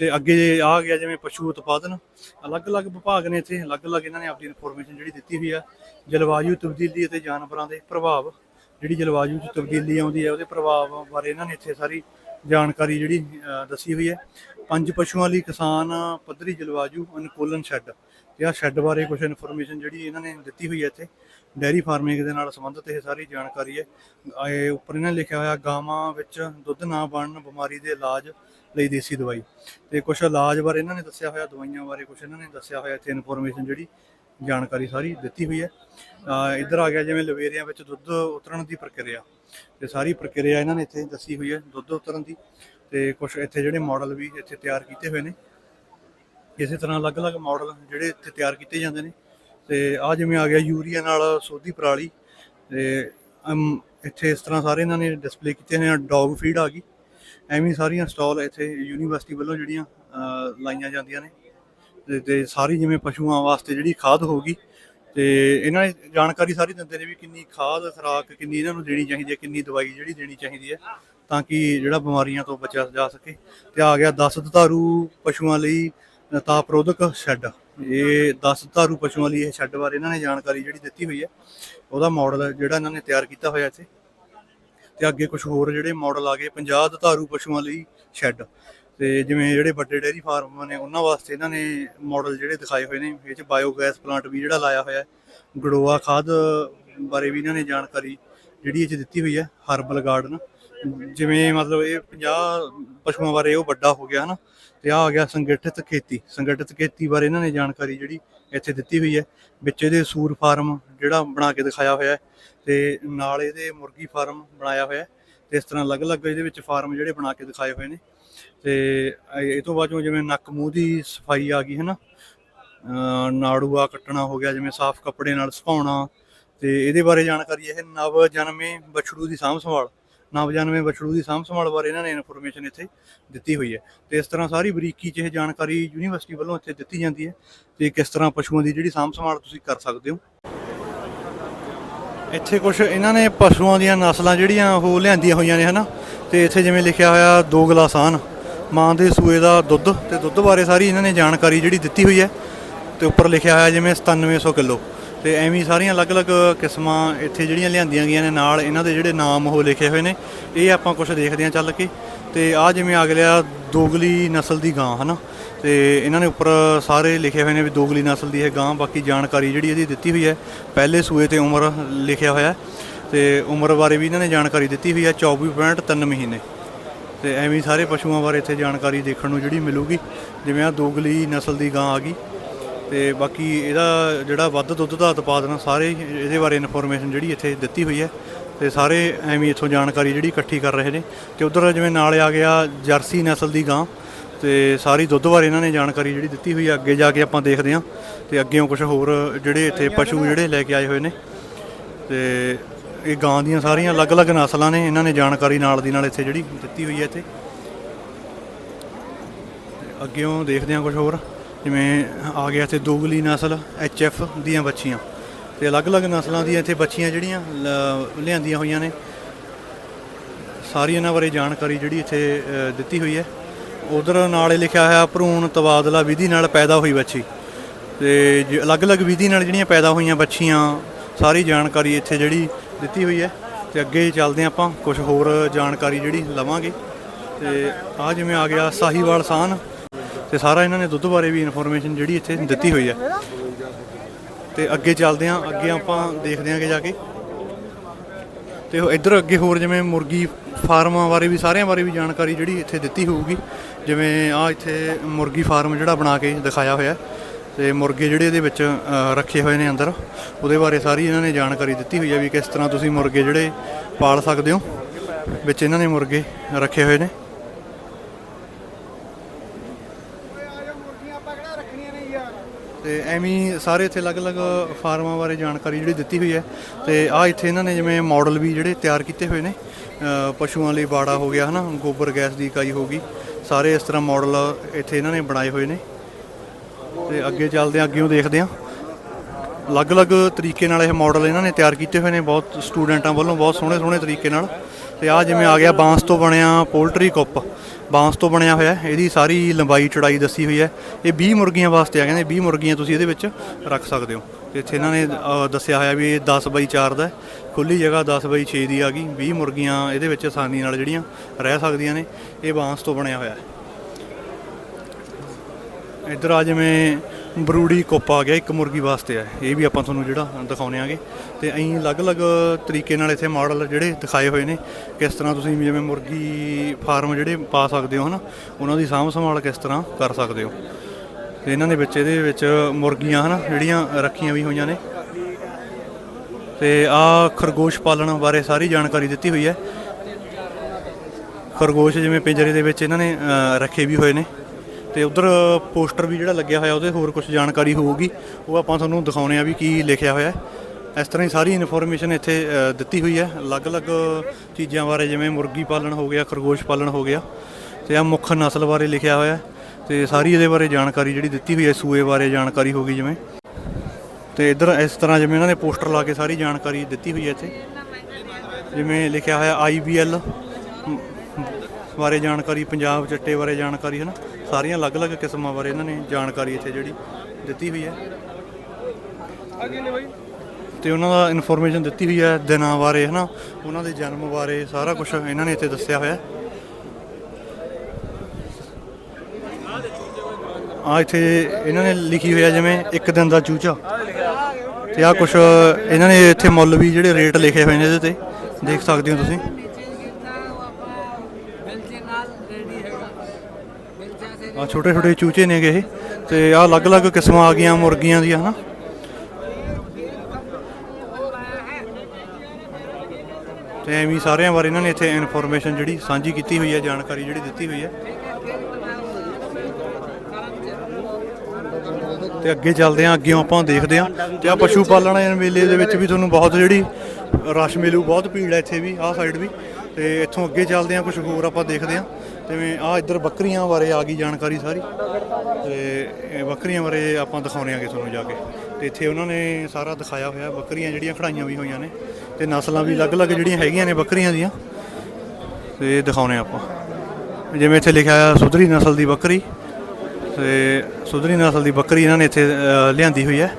[SPEAKER 1] ਤੇ ਅੱਗੇ ਆ ਗਿਆ ਜਿਵੇਂ ਪਸ਼ੂ ਉਤਪਾਦਨ ਅਲੱਗ-ਅਲੱਗ ਵਿਭਾਗ ਨੇ ਇੱਥੇ ਅਲੱਗ-ਅਲੱਗ ਇਹਨਾਂ ਨੇ ਆਪਣੀ ਇਨਫੋਰਮੇਸ਼ਨ ਜਿਹੜੀ ਦਿੱਤੀ ਹੋਈ ਆ। ਜਲਵਾਯੂ ਤਬਦੀਲੀ ਅਤੇ ਜਾਨਵਰਾਂ ਦੇ ਪ੍ਰਭਾਵ, ਜਿਹੜੀ ਜਲਵਾਯੂ 'ਚ ਤਬਦੀਲੀ ਆਉਂਦੀ ਹੈ, ਉਹਦੇ ਪ੍ਰਭਾਵ ਬਾਰੇ ਇਹਨਾਂ ਨੇ ਇੱਥੇ ਸਾਰੀ ਜਾਣਕਾਰੀ ਜਿਹੜੀ ਦੱਸੀ ਹੋਈ ਹੈ। ਪੰਜ ਪਸ਼ੂਆਂ ਲਈ ਕਿਸਾਨ ਪੱਧਰੀ ਜਲਵਾਯੂ ਅਨੁਕੂਲਨ ਸ਼ੈੱਡ। ਤੇ ਆ ਸ਼ੈੱਡ ਬਾਰੇ ਕੁਝ ਇਨਫੋਰਮੇਸ਼ਨ ਜਿਹੜੀ ਇਹਨਾਂ ਨੇ ਦਿੱਤੀ ਹੋਈ ਹੈ ਇੱਥੇ। ਡੈਰੀ ਫਾਰਮਿੰਗ ਦੇ ਨਾਲ ਸੰਬੰਧਿਤ ਇਹ ਸਾਰੀ ਜਾਣਕਾਰੀ ਹੈ। ਇਹ ਉੱਪਰ ਇਹਨਾਂ ਨੇ ਲਿਖਿਆ ਹੋਇਆ, ਗਾਵਾਂ ਵਿੱਚ ਦੁੱਧ ਨਾ ਬਣਨ, ਬਿਮਾਰੀ ਦੇ ਇਲਾਜ ਲਈ ਦੇਸੀ ਦਵਾਈ। ਤੇ ਕੁਝ ਇਲਾਜ ਬਾਰੇ ਇਹਨਾਂ ਨੇ ਦੱਸਿਆ ਹੋਇਆ, ਦਵਾਈਆਂ ਬਾਰੇ ਕੁਝ ਇਹਨਾਂ ਨੇ ਦੱਸਿਆ ਹੋਇਆ, ਇੱਥੇ ਇਨਫੋਰਮੇਸ਼ਨ ਜਿਹੜੀ ਜਾਣਕਾਰੀ ਸਾਰੀ ਦਿੱਤੀ ਹੋਈ ਹੈ। ਇੱਧਰ ਆ ਗਿਆ, ਜਿਵੇਂ ਲਵੇਰਿਆਂ ਵਿੱਚ ਦੁੱਧ ਉਤਰਨ ਦੀ ਪ੍ਰਕਿਰਿਆ। ਤੇ ਸਾਰੀ ਪ੍ਰਕਿਰਿਆ ਇਹਨਾਂ ਨੇ ਇੱਥੇ ਦੱਸੀ ਹੋਈ ਹੈ, ਦੁੱਧ ਉਤਰਨ ਦੀ ਤੇ ਕੁਝ ਇੱਥੇ ਜਿਹੜੇ ਮਾਡਲ ਵੀ ਇੱਥੇ ਤਿਆਰ ਕੀਤੇ ਹੋਏ ਨੇ। ਇਸੇ ਤਰ੍ਹਾਂ ਅਲੱਗ-ਅਲੱਗ ਮਾਡਲ ਜਿਹੜੇ ਇੱਥੇ ਤਿਆਰ ਕੀਤੇ ਜਾਂਦੇ ਨੇ। ਤੇ ਆ ਜਿਵੇਂ ਆ ਗਿਆ ਯੂਰੀਆ ਨਾਲ ਸੋਧੀ ਪਰਾਲੀ, ਤੇ ਇੱਥੇ ਇਸ ਤਰ੍ਹਾਂ ਸਾਰੇ ਇਹਨਾਂ ਨੇ ਡਿਸਪਲੇ ਕੀਤੇ ਨੇ ਡੌਗ ਫੀਡ ਆ ਗਈ। ਐਵੇਂ ਸਾਰੀਆਂ ਸਟਾਲ ਇੱਥੇ ਯੂਨੀਵਰਸਿਟੀ ਵੱਲੋਂ ਜਿਹੜੀਆਂ ਲਾਈਆਂ ਜਾਂਦੀਆਂ ਨੇ। ਤੇ- ਤੇ ਸਾਰੀ ਜਿਵੇਂ ਪਸ਼ੂਆਂ ਵਾਸਤੇ ਜਿਹੜੀ ਖਾਦ ਹੋਗੀ ਤੇ ਇਹਨਾਂ ਨੇ ਜਾਣਕਾਰੀ ਸਾਰੀ ਦਿੰਦੇ ਨੇ ਵੀ ਕਿੰਨੀ ਖਾਦ, ਖੁਰਾਕ ਕਿੰਨੀ ਇਹਨਾਂ ਨੂੰ ਦੇਣੀ ਚਾਹੀਦੀ ਹੈ, ਕਿੰਨੀ ਦਵਾਈ ਜਿਹੜੀ ਦੇਣੀ ਚਾਹੀਦੀ ਹੈ ਤਾਂ ਕਿ ਜਿਹੜਾ ਬਿਮਾਰੀਆਂ ਤੋਂ ਬਚਿਆ ਜਾ ਸਕੇ। ਤੇ ਆ ਗਿਆ 10 ਦੁਧਾਰੂ ਪਸ਼ੂਆਂ ਲਈ ਤਾਪਰੋਧਕ ਸ਼ੈੱਡ। ਇਹ 10 ਦੁਧਾਰੂ ਪਸ਼ੂਆਂ ਲਈ ਇਹ ਸ਼ੈੱਡ ਬਾਰੇ ਇਹਨਾਂ ਨੇ ਜਾਣਕਾਰੀ ਜਿਹੜੀ ਦਿੱਤੀ ਹੋਈ ਹੈ। ਉਹਦਾ ਮਾਡਲ ਜਿਹੜਾ ਇਹਨਾਂ ਨੇ ਤਿਆਰ ਕੀਤਾ ਹੋਇਆ ਇੱਥੇ। ਤੇ ਅੱਗੇ ਕੁਝ ਹੋਰ ਜਿਹੜੇ ਮਾਡਲ ਆ ਗਏ 50 ਦੁਧਾਰੂ ਪਸ਼ੂਆਂ ਲਈ ਸ਼ੈੱਡ। ਤੇ ਜਿਵੇਂ ਜਿਹੜੇ ਵੱਡੇ ਡੇਅਰੀ ਫਾਰਮ ਨੇ, ਉਹਨਾਂ ਵਾਸਤੇ ਇਹਨਾਂ ਨੇ ਮਾਡਲ ਜਿਹੜੇ ਦਿਖਾਏ ਹੋਏ ਨੇ, ਇਹ ਚ ਬਾਇਓਗੈਸ ਪਲਾਂਟ ਵੀ ਜਿਹੜਾ ਲਾਇਆ ਹੋਇਆ ਹੈ। ਗੜੋਆ ਖਾਦ ਬਾਰੇ ਵੀ ਇਹਨਾਂ ਨੇ ਜਾਣਕਾਰੀ ਜਿਹੜੀ ਇਹ ਚ ਦਿੱਤੀ ਹੋਈ ਹੈ ਹਰਬਲ ਗਾਰਡਨ ਜਿਵੇਂ ਮਤਲਬ ਇਹ 50 ਪਸ਼ੂਆਂ ਬਾਰੇ ਉਹ ਵੱਡਾ ਹੋ ਗਿਆ ਹਨਾ, ਤੇ ਆ ਆ ਗਿਆ ਸੰਗਠਿਤ ਖੇਤੀ। ਸੰਗਠਿਤ ਖੇਤੀ ਬਾਰੇ ਇਹਨਾਂ ਨੇ ਜਾਣਕਾਰੀ ਜਿਹੜੀ ਇੱਥੇ ਦਿੱਤੀ ਹੋਈ ਹੈ। ਵਿੱਚ ਇਹਦੇ ਸੂਰ ਫਾਰਮ ਜਿਹੜਾ ਬਣਾ ਕੇ ਦਿਖਾਇਆ ਹੋਇਆ ਹੈ, ਤੇ ਨਾਲ ਇਹਦੇ ਮੁਰਗੀ ਫਾਰਮ ਬਣਾਇਆ ਹੋਇਆ ਹੈ। ਤੇ ਇਸ ਤਰ੍ਹਾਂ ਅਲੱਗ-ਅਲੱਗ ਇਹਦੇ ਵਿੱਚ ਫਾਰਮ ਜਿਹੜੇ ਬਣਾ ਕੇ ਦਿਖਾਏ ਹੋਏ ਨੇ। ਤੇ ਇਹ ਤੋਂ ਬਾਅਦ ਚੋਂ ਜਿਵੇਂ ਨੱਕ ਮੂੰਹ ਦੀ ਸਫ਼ਾਈ ਆ ਗਈ ਹੈ ਨਾ ਅਹ ਨਾੜੂਆ ਕੱਟਣਾ ਹੋ ਗਿਆ, ਜਿਵੇਂ ਸਾਫ਼ ਕੱਪੜੇ ਨਾਲ ਸੁਕਾਉਣਾ, ਤੇ ਇਹਦੇ ਬਾਰੇ ਜਾਣਕਾਰੀ ਇਹ ਨਵ ਜਨਮੇ ਬਛੜੂ ਦੀ ਸਾਂਭ ਸੰਭਾਲ, ਨਵ ਜਨਮੇ ਬਛੜੂ ਦੀ ਸਾਂਭ ਸੰਭਾਲ ਬਾਰੇ ਇਹਨਾਂ ਨੇ ਇਨਫੋਰਮੇਸ਼ਨ ਇੱਥੇ ਦਿੱਤੀ ਹੋਈ ਹੈ। ਤੇ ਇਸ ਤਰ੍ਹਾਂ ਸਾਰੀ ਬਰੀਕੀ 'ਚ ਇਹ ਜਾਣਕਾਰੀ ਯੂਨੀਵਰਸਿਟੀ ਵੱਲੋਂ ਇੱਥੇ ਦਿੱਤੀ ਜਾਂਦੀ ਹੈ ਤੇ ਕਿਸ ਤਰ੍ਹਾਂ ਪਸ਼ੂਆਂ ਦੀ ਜਿਹੜੀ ਸਾਂਭ ਸੰਭਾਲ ਤੁਸੀਂ ਕਰ ਸਕਦੇ ਹੋ। ਇੱਥੇ ਕੁਝ ਇਹਨਾਂ ਨੇ ਪਸ਼ੂਆਂ ਦੀਆਂ ਨਸਲਾਂ ਜਿਹੜੀਆਂ ਉਹ ਲਿਆਂਦੀਆਂ ਹੋਈਆਂ ਨੇ, ਹਨਾ? ਤੇ ਇੱਥੇ ਜਿਵੇਂ ਲਿਖਿਆ ਹੋਇਆ ਦੋ ਗਲਾਸਾਨ। ਮਾਂ ਦੇ ਸੂਏ ਦਾ ਦੁੱਧ ਤੇ ਦੁੱਧ ਬਾਰੇ ਸਾਰੀ ਇਹਨਾਂ ਨੇ ਜਾਣਕਾਰੀ ਜਿਹੜੀ ਦਿੱਤੀ ਹੋਈ ਹੈ ਤੇ ਉੱਪਰ ਲਿਖਿਆ ਹੋਇਆ ਜਿਵੇਂ 9700 ਕਿਲੋ। ਤੇ ਐਵੇਂ ਸਾਰੀਆਂ ਅਲੱਗ-ਅਲੱਗ ਕਿਸਮਾਂ ਇੱਥੇ ਜਿਹੜੀਆਂ ਲਿਆਂਦੀਆਂ ਗਈਆਂ ਨੇ, ਨਾਲ ਇਹਨਾਂ ਦੇ ਜਿਹੜੇ ਨਾਮ ਉਹ ਲਿਖੇ ਹੋਏ ਨੇ, ਇਹ ਆਪਾਂ ਕੁਝ ਦੇਖਦੇ ਹਾਂ ਚੱਲ ਕੇ। ਤੇ ਆ ਜਿਵੇਂ ਆ ਗਿਆ ਦੋਗਲੀ ਨਸਲ ਦੀ ਗਾਂ, ਹਨਾ? ਤੇ ਇਹਨਾਂ ਨੇ ਉੱਪਰ ਸਾਰੇ ਲਿਖੇ ਹੋਏ ਨੇ ਵੀ ਦੋਗਲੀ ਨਸਲ ਦੀ ਇਹ ਗਾਂ, ਬਾਕੀ ਜਾਣਕਾਰੀ ਜਿਹੜੀ ਇਹਦੀ ਦਿੱਤੀ ਹੋਈ ਹੈ, ਪਹਿਲੇ ਸੂਏ ਤੇ ਉਮਰ ਲਿਖਿਆ ਹੋਇਆ। ਹੈ ਤੇ ਉਮਰ ਬਾਰੇ ਵੀ ਇਹਨਾਂ ਨੇ ਜਾਣਕਾਰੀ ਦਿੱਤੀ ਹੋਈ ਹੈ 24.3 ਮਹੀਨੇ। ਤੇ ਐਵੇਂ ਸਾਰੇ ਪਸ਼ੂਆਂ ਬਾਰੇ ਇੱਥੇ ਜਾਣਕਾਰੀ ਦੇਖਣ ਨੂੰ ਜਿਹੜੀ ਮਿਲੂਗੀ, ਜਿਵੇਂ ਆ ਦੋਗਲੀ ਨਸਲ ਦੀ ਗਾਂ ਆ ਗਈ। ਤੇ ਬਾਕੀ ਇਹਦਾ ਜਿਹੜਾ ਵੱਧ ਦੁੱਧ ਦਾ ਉਤਪਾਦਨ ਸਾਰੇ ਇਹਦੇ ਬਾਰੇ ਇਨਫੋਰਮੇਸ਼ਨ ਜਿਹੜੀ ਇੱਥੇ ਦਿੱਤੀ ਹੋਈ ਹੈ। ਤੇ ਸਾਰੇ ਐਵੇਂ ਇੱਥੋਂ ਜਾਣਕਾਰੀ ਜਿਹੜੀ ਇਕੱਠੀ ਕਰ ਰਹੇ ਨੇ। ਤੇ ਉਧਰ ਜਿਵੇਂ ਨਾਲ ਆ ਗਿਆ ਜਰਸੀ ਨਸਲ ਦੀ ਗਾਂ। ਤੇ ਸਾਰੀ ਦੁੱਧ ਬਾਰੇ ਇਹਨਾਂ ਨੇ ਜਾਣਕਾਰੀ ਜਿਹੜੀ ਦਿੱਤੀ ਹੋਈ ਹੈ। ਅੱਗੇ ਜਾ ਕੇ ਆਪਾਂ ਦੇਖਦੇ ਹਾਂ। ਤੇ ਅੱਗੇੋਂ ਕੁਝ ਹੋਰ ਜਿਹੜੇ ਇੱਥੇ ਪਸ਼ੂ ਜਿਹੜੇ ਲੈ ਕੇ ਆਏ ਹੋਏ ਨੇ। ਤੇ ਇਹ ਗਾਂ ਦੀਆਂ ਸਾਰੀਆਂ ਅਲੱਗ-ਅਲੱਗ ਨਸਲਾਂ ਨੇ, ਇਹਨਾਂ ਨੇ ਜਾਣਕਾਰੀ ਨਾਲ ਦੀ ਨਾਲ ਇੱਥੇ ਜਿਹੜੀ ਦਿੱਤੀ ਹੋਈ ਹੈ ਇੱਥੇ। ਤੇ ਅੱਗੇੋਂ ਦੇਖਦੇ ਹਾਂ ਕੁਝ ਹੋਰ, ਜਿਵੇਂ ਆ ਗਿਆ ਇੱਥੇ ਦੋਗਲੀ ਨਸਲ ਐਫ ਦੀਆਂ ਬੱਚੀਆਂ। ਤੇ ਅਲੱਗ-ਅਲੱਗ ਨਸਲਾਂ ਦੀਆਂ ਇੱਥੇ ਬੱਚੀਆਂ ਜਿਹੜੀਆਂ ਲਿਆਂਦੀਆਂ ਹੋਈਆਂ ਨੇ। ਸਾਰੀ ਇਹਨਾਂ ਬਾਰੇ ਜਾਣਕਾਰੀ ਜਿਹੜੀ ਇੱਥੇ ਦਿੱਤੀ ਹੋਈ ਹੈ। ਉਧਰ ਨਾਲੇ ਲਿਖਿਆ ਹੋਇਆ, ਭਰੂਣ ਤਬਾਦਲਾ ਵਿਧੀ ਨਾਲ ਪੈਦਾ ਹੋਈ ਬੱਚੀ। ਤੇ ਜੇ, ਅਲੱਗ-ਅਲੱਗ ਵਿਧੀ ਨਾਲ ਜਿਹੜੀਆਂ ਪੈਦਾ ਹੋਈਆਂ ਬੱਚੀਆਂ, ਸਾਰੀ ਜਾਣਕਾਰੀ ਇੱਥੇ ਜਿਹੜੀ ਦਿੱਤੀ ਹੋਈ ਹੈ ਤੇ ਅੱਗੇ ਚੱਲਦੇ ਹਾਂ ਆਪਾਂ ਕੁਝ ਹੋਰ ਜਾਣਕਾਰੀ ਜਿਹੜੀ ਲਵਾਂਗੇ। ਤੇ ਆ ਜਿਵੇਂ ਆ ਗਿਆ ਸਾਹੀਵਾਲ ਸਾਨ, ਤੇ ਸਾਰਾ ਇਹਨਾਂ ਨੇ ਦੁੱਧ ਬਾਰੇ ਵੀ ਇਨਫੋਰਮੇਸ਼ਨ ਜਿਹੜੀ ਇੱਥੇ ਦਿੱਤੀ ਹੋਈ ਹੈ। ਤੇ ਅੱਗੇ ਚੱਲਦੇ ਹਾਂ, ਅੱਗੇ ਆਪਾਂ ਦੇਖਦੇ ਹਾਂ ਕਿ ਜਾ ਕੇ। ਤੇ ਉਹ ਇੱਧਰ ਅੱਗੇ ਹੋਰ ਜਿਵੇਂ ਮੁਰਗੀ ਫਾਰਮਾਂ ਬਾਰੇ ਵੀ, ਸਾਰਿਆਂ ਬਾਰੇ ਵੀ ਜਾਣਕਾਰੀ ਜਿਹੜੀ ਇੱਥੇ ਦਿੱਤੀ ਹੋਊਗੀ। ਜਿਵੇਂ ਆ ਇੱਥੇ ਮੁਰਗੀ ਫਾਰਮ ਜਿਹੜਾ ਬਣਾ ਕੇ ਦਿਖਾਇਆ ਹੋਇਆ ਤੇ ਮੁਰਗੇ ਜਿਹੜੇ ਇਹਦੇ ਵਿੱਚ ਰੱਖੇ ਹੋਏ ਨੇ ਅੰਦਰ, ਉਹਦੇ ਬਾਰੇ ਸਾਰੀ ਇਹਨਾਂ ਨੇ ਜਾਣਕਾਰੀ ਦਿੱਤੀ ਹੋਈ ਹੈ ਵੀ ਕਿਸ ਤਰ੍ਹਾਂ ਤੁਸੀਂ ਮੁਰਗੇ ਜਿਹੜੇ ਪਾਲ ਸਕਦੇ ਹੋ। ਵਿੱਚ ਇਹਨਾਂ ਨੇ ਮੁਰਗੇ ਰੱਖੇ ਹੋਏ ਨੇ। ਤੇ ਐਵੇਂ ਸਾਰੇ ਇੱਥੇ ਅਲੱਗ-ਅਲੱਗ ਫਾਰਮਾਂ ਬਾਰੇ ਜਾਣਕਾਰੀ ਜਿਹੜੀ ਦਿੱਤੀ ਹੋਈ ਹੈ। ਤੇ ਆ ਇੱਥੇ ਇਹਨਾਂ ਨੇ ਜਿਵੇਂ ਮਾਡਲ ਵੀ ਜਿਹੜੇ ਤਿਆਰ ਕੀਤੇ ਹੋਏ ਨੇ। ਪਸ਼ੂਆਂ ਲਈ ਬਾੜਾ ਹੋ ਗਿਆ, ਹਨਾ, ਗੋਬਰ ਗੈਸ ਦੀ ਇਕਾਈ ਹੋ ਗਈ। ਸਾਰੇ ਇਸ ਤਰ੍ਹਾਂ ਮਾਡਲ ਇੱਥੇ ਇਹਨਾਂ ਨੇ ਬਣਾਏ ਹੋਏ ਨੇ। ਤੇ ਅੱਗੇ ਚੱਲਦੇ ਹਾਂ, ਅੱਗੇੋਂ ਦੇਖਦੇ ਹਾਂ। ਅਲੱਗ-ਅਲੱਗ ਤਰੀਕੇ ਨਾਲ ਇਹ ਮਾਡਲ ਇਹਨਾਂ ਨੇ ਤਿਆਰ ਕੀਤੇ ਹੋਏ ਨੇ, ਬਹੁਤ ਸਟੂਡੈਂਟਾਂ ਵੱਲੋਂ ਬਹੁਤ ਸੋਹਣੇ ਸੋਹਣੇ ਤਰੀਕੇ ਨਾਲ। ਤੇ ਆ ਜਿਵੇਂ ਆ ਗਿਆ ਬਾਂਸ ਤੋਂ ਬਣਿਆ ਪੋਲਟਰੀ ਕੁੱਪ ਬਾਂਸ ਤੋਂ ਬਣਿਆ ਹੋਇਆ, ਇਹਦੀ ਸਾਰੀ ਲੰਬਾਈ ਚੜਾਈ ਦੱਸੀ ਹੋਈ ਹੈ। ਇਹ 20 ਮੁਰਗੀਆਂ ਵਾਸਤੇ ਆ, ਕਹਿੰਦੇ 20 ਮੁਰਗੀਆਂ ਤੁਸੀਂ ਇਹਦੇ ਵਿੱਚ ਰੱਖ ਸਕਦੇ ਹੋ। ਤੇ ਇੱਥੇ ਇਹਨਾਂ ਨੇ ਦੱਸਿਆ ਹੋਇਆ ਵੀ ਇਹ 10 ਬਾਈ 4 ਦਾ ਖੁੱਲੀ ਜਗ੍ਹਾ 10 ਬਾਈ 6 ਦੀ ਆ ਗਈ। 20 ਮੁਰਗੀਆਂ ਇਹਦੇ ਵਿੱਚ ਆਸਾਨੀ ਨਾਲ ਜਿਹੜੀਆਂ ਰਹਿ ਸਕਦੀਆਂ ਨੇ। ਇਹ ਬਾਂਸ ਤੋਂ ਬਣਿਆ ਹੋਇਆ ਹੈ। ਇੱਧਰ ਆ ਜਿਵੇਂ ਬਰੂੜੀ ਕੁੱਪ ਆ ਗਿਆ, ਇੱਕ ਮੁਰਗੀ ਵਾਸਤੇ ਆ। ਇਹ ਵੀ ਆਪਾਂ ਤੁਹਾਨੂੰ ਜਿਹੜਾ ਦਿਖਾਉਣੇ ਆਗੇ। ਤੇ ਅਸੀਂ ਅਲੱਗ-ਅਲੱਗ ਤਰੀਕੇ ਨਾਲ ਇੱਥੇ ਮਾਡਲ ਜਿਹੜੇ ਦਿਖਾਏ ਹੋਏ ਨੇ, ਕਿਸ ਤਰ੍ਹਾਂ ਤੁਸੀਂ ਜਿਵੇਂ ਮੁਰਗੀ ਫਾਰਮ ਜਿਹੜੇ ਪਾ ਸਕਦੇ ਹੋ, ਹਨਾ, ਉਹਨਾਂ ਦੀ ਸਾਂਭ ਸੰਭਾਲ ਕਿਸ ਤਰ੍ਹਾਂ ਕਰ ਸਕਦੇ ਹੋ। ਤੇ ਇਹਨਾਂ ਦੇ ਵਿੱਚ, ਇਹਦੇ ਵਿੱਚ ਮੁਰਗੀਆਂ, ਹਨਾ, ਜਿਹੜੀਆਂ ਰੱਖੀਆਂ ਵੀ ਹੋਈਆਂ ਨੇ। ਤੇ ਆ ਖਰਗੋਸ਼ ਪਾਲਣ ਬਾਰੇ ਸਾਰੀ ਜਾਣਕਾਰੀ ਦਿੱਤੀ ਹੋਈ ਹੈ। ਖਰਗੋਸ਼ ਜਿਵੇਂ ਪਿੰਜਰੇ ਦੇ ਵਿੱਚ ਇਹਨਾਂ ਨੇ ਰੱਖੇ ਵੀ ਹੋਏ ਨੇ। ਤੇ ਉਧਰ ਪੋਸਟਰ ਵੀ ਜਿਹੜਾ ਲੱਗਿਆ ਹੋਇਆ ਉਹਦੇ ਹੋਰ ਕੁਝ ਜਾਣਕਾਰੀ ਹੋਊਗੀ, ਉਹ ਆਪਾਂ ਤੁਹਾਨੂੰ ਦਿਖਾਉਣੇ ਆ ਵੀ ਕੀ ਲਿਖਿਆ ਹੋਇਆ ਹੈ। ਇਸ ਤਰ੍ਹਾਂ ਹੀ ਸਾਰੀ ਇਨਫੋਰਮੇਸ਼ਨ ਇੱਥੇ ਦਿੱਤੀ ਹੋਈ ਹੈ। ਅਲੱਗ-ਅਲੱਗ ਚੀਜ਼ਾਂ ਬਾਰੇ ਜਿਵੇਂ ਮੁਰਗੀ ਪਾਲਣ ਹੋ ਗਿਆ, ਖਰਗੋਸ਼ ਪਾਲਣ ਹੋ ਗਿਆ, ਤੇ ਆ ਮੁੱਖ ਨਸਲ ਬਾਰੇ ਲਿਖਿਆ ਹੋਇਆ ਹੈ। ਤੇ ਸਾਰੀ ਇਹਦੇ ਬਾਰੇ ਜਾਣਕਾਰੀ ਜਿਹੜੀ ਦਿੱਤੀ ਹੋਈ ਹੈ, ਸੂਏ ਬਾਰੇ ਜਾਣਕਾਰੀ ਹੋਗੀ ਜਿਵੇਂ। ਤੇ ਇਧਰ ਇਸ ਤਰ੍ਹਾਂ ਜਿਵੇਂ ਇਹਨਾਂ ਨੇ ਪੋਸਟਰ ਲਾ ਕੇ ਸਾਰੀ ਜਾਣਕਾਰੀ ਦਿੱਤੀ ਹੋਈ ਹੈ ਇੱਥੇ। ਜਿਵੇਂ ਲਿਖਿਆ ਹੋਇਆ ਆਈਬੀਐਲ ਬਾਰੇ ਜਾਣਕਾਰੀ ਪੰਜਾਬ ਚੱਟੇ ਬਾਰੇ ਜਾਣਕਾਰੀ ਹੈ ਨਾ ਸਾਰੀਆਂ ਅਲੱਗ-ਅਲੱਗ ਕਿਸਮਾਂ ਬਾਰੇ ਇਹਨਾਂ ਨੇ ਜਾਣਕਾਰੀ ਇੱਥੇ ਜਿਹੜੀ ਦਿੱਤੀ ਹੋਈ ਹੈ। ਤੇ ਉਹਨਾਂ ਦਾ ਇਨਫੋਰਮੇਸ਼ਨ ਦਿੱਤੀ ਹੋਈ ਹੈ ਦਿਨਾਂ ਬਾਰੇ ਹੈ ਨਾ ਉਹਨਾਂ ਦੇ ਜਨਮ ਬਾਰੇ ਸਾਰਾ ਕੁਝ ਇਹਨਾਂ ਨੇ ਇੱਥੇ ਦੱਸਿਆ ਹੋਇਆ। ਆ ਇੱਥੇ ਇਹਨਾਂ ਨੇ ਲਿਖੀ ਹੋਇਆ ਜਿਵੇਂ ਇੱਕ ਦਿਨ ਦਾ ਚੂਚਾ। ਤੇ ਆ ਕੁਝ ਇਹਨਾਂ ਨੇ ਇੱਥੇ ਮੁੱਲ ਵੀ ਜਿਹੜੇ ਰੇਟ ਲਿਖੇ ਹੋਏ ਨੇ ਇਹਦੇ ਤੇ ਦੇਖ ਸਕਦੇ ਹੋ ਤੁਸੀਂ। ਆ ਛੋਟੇ ਛੋਟੇ ਚੂਚੇ ਨੇਗੇ ਇਹ ਤੇ ਆ ਅਲੱਗ-ਅਲੱਗ ਕਿਸਮਾਂ ਆ ਗਈਆਂ ਮੁਰਗੀਆਂ ਦੀਆਂ, ਹਨਾ? ਤੇ ਐਵੇਂ ਸਾਰਿਆਂ ਬਾਰੇ ਇਹਨਾਂ ਨੇ ਇੱਥੇ ਇਨਫੋਰਮੇਸ਼ਨ ਜਿਹੜੀ ਸਾਂਝੀ ਕੀਤੀ ਹੋਈ ਹੈ, ਜਾਣਕਾਰੀ ਜਿਹੜੀ ਦਿੱਤੀ ਹੋਈ ਹੈ। ਤੇ ਅੱਗੇ ਚੱਲਦੇ ਆਂ ਅੱਗੇ ਆਪਾਂ ਦੇਖਦੇ ਆਂ ਤੇ ਆ ਪਸ਼ੂ ਪਾਲਣ ਮੇਲੇ ਦੇ ਵਿੱਚ ਵੀ ਤੁਹਾਨੂੰ ਬਹੁਤ ਜਿਹੜੀ ਰਸ਼ ਮਿਲੂ, ਬਹੁਤ ਭੀੜ ਹੈ ਇੱਥੇ ਵੀ, ਆਹ ਸਾਈਡ ਵੀ। ਤੇ ਇੱਥੋਂ ਅੱਗੇ ਚੱਲਦੇ ਆਂ ਕੁਝ ਹੋਰ ਆਪਾਂ ਦੇਖਦੇ ਆਂ ਜਿਵੇਂ ਆ ਇੱਧਰ ਬੱਕਰੀਆਂ ਬਾਰੇ ਆ ਗਈ ਜਾਣਕਾਰੀ ਸਾਰੀ। ਤੇ ਇਹ ਬੱਕਰੀਆਂ ਬਾਰੇ ਆਪਾਂ ਦਿਖਾਉਣੇ ਆਂਗੇ ਤੁਹਾਨੂੰ ਜਾ ਕੇ। ਤੇ ਇੱਥੇ ਉਹਨਾਂ ਨੇ ਸਾਰਾ ਦਿਖਾਇਆ ਹੋਇਆ, ਬੱਕਰੀਆਂ ਜਿਹੜੀਆਂ ਖੜਾਈਆਂ ਵੀ ਹੋਈਆਂ ਨੇ ਤੇ ਨਸਲਾਂ ਵੀ ਅਲੱਗ-ਅਲੱਗ ਜਿਹੜੀਆਂ ਹੈਗੀਆਂ ਨੇ ਬੱਕਰੀਆਂ ਦੀਆਂ। ਤੇ ਇਹ ਦਿਖਾਉਣੇ ਆਪਾਂ। ਜਿਵੇਂ ਇੱਥੇ ਲਿਖਿਆ ਆ, ਸੁਧਰੀ ਨਸਲ ਦੀ ਬੱਕਰੀ। ਤੇ ਸੁਧਰੀ ਨਸਲ ਦੀ ਬੱਕਰੀ ਇਹਨਾਂ ਨੇ ਇੱਥੇ ਲਿਆਂਦੀ ਹੋਈ ਹੈ।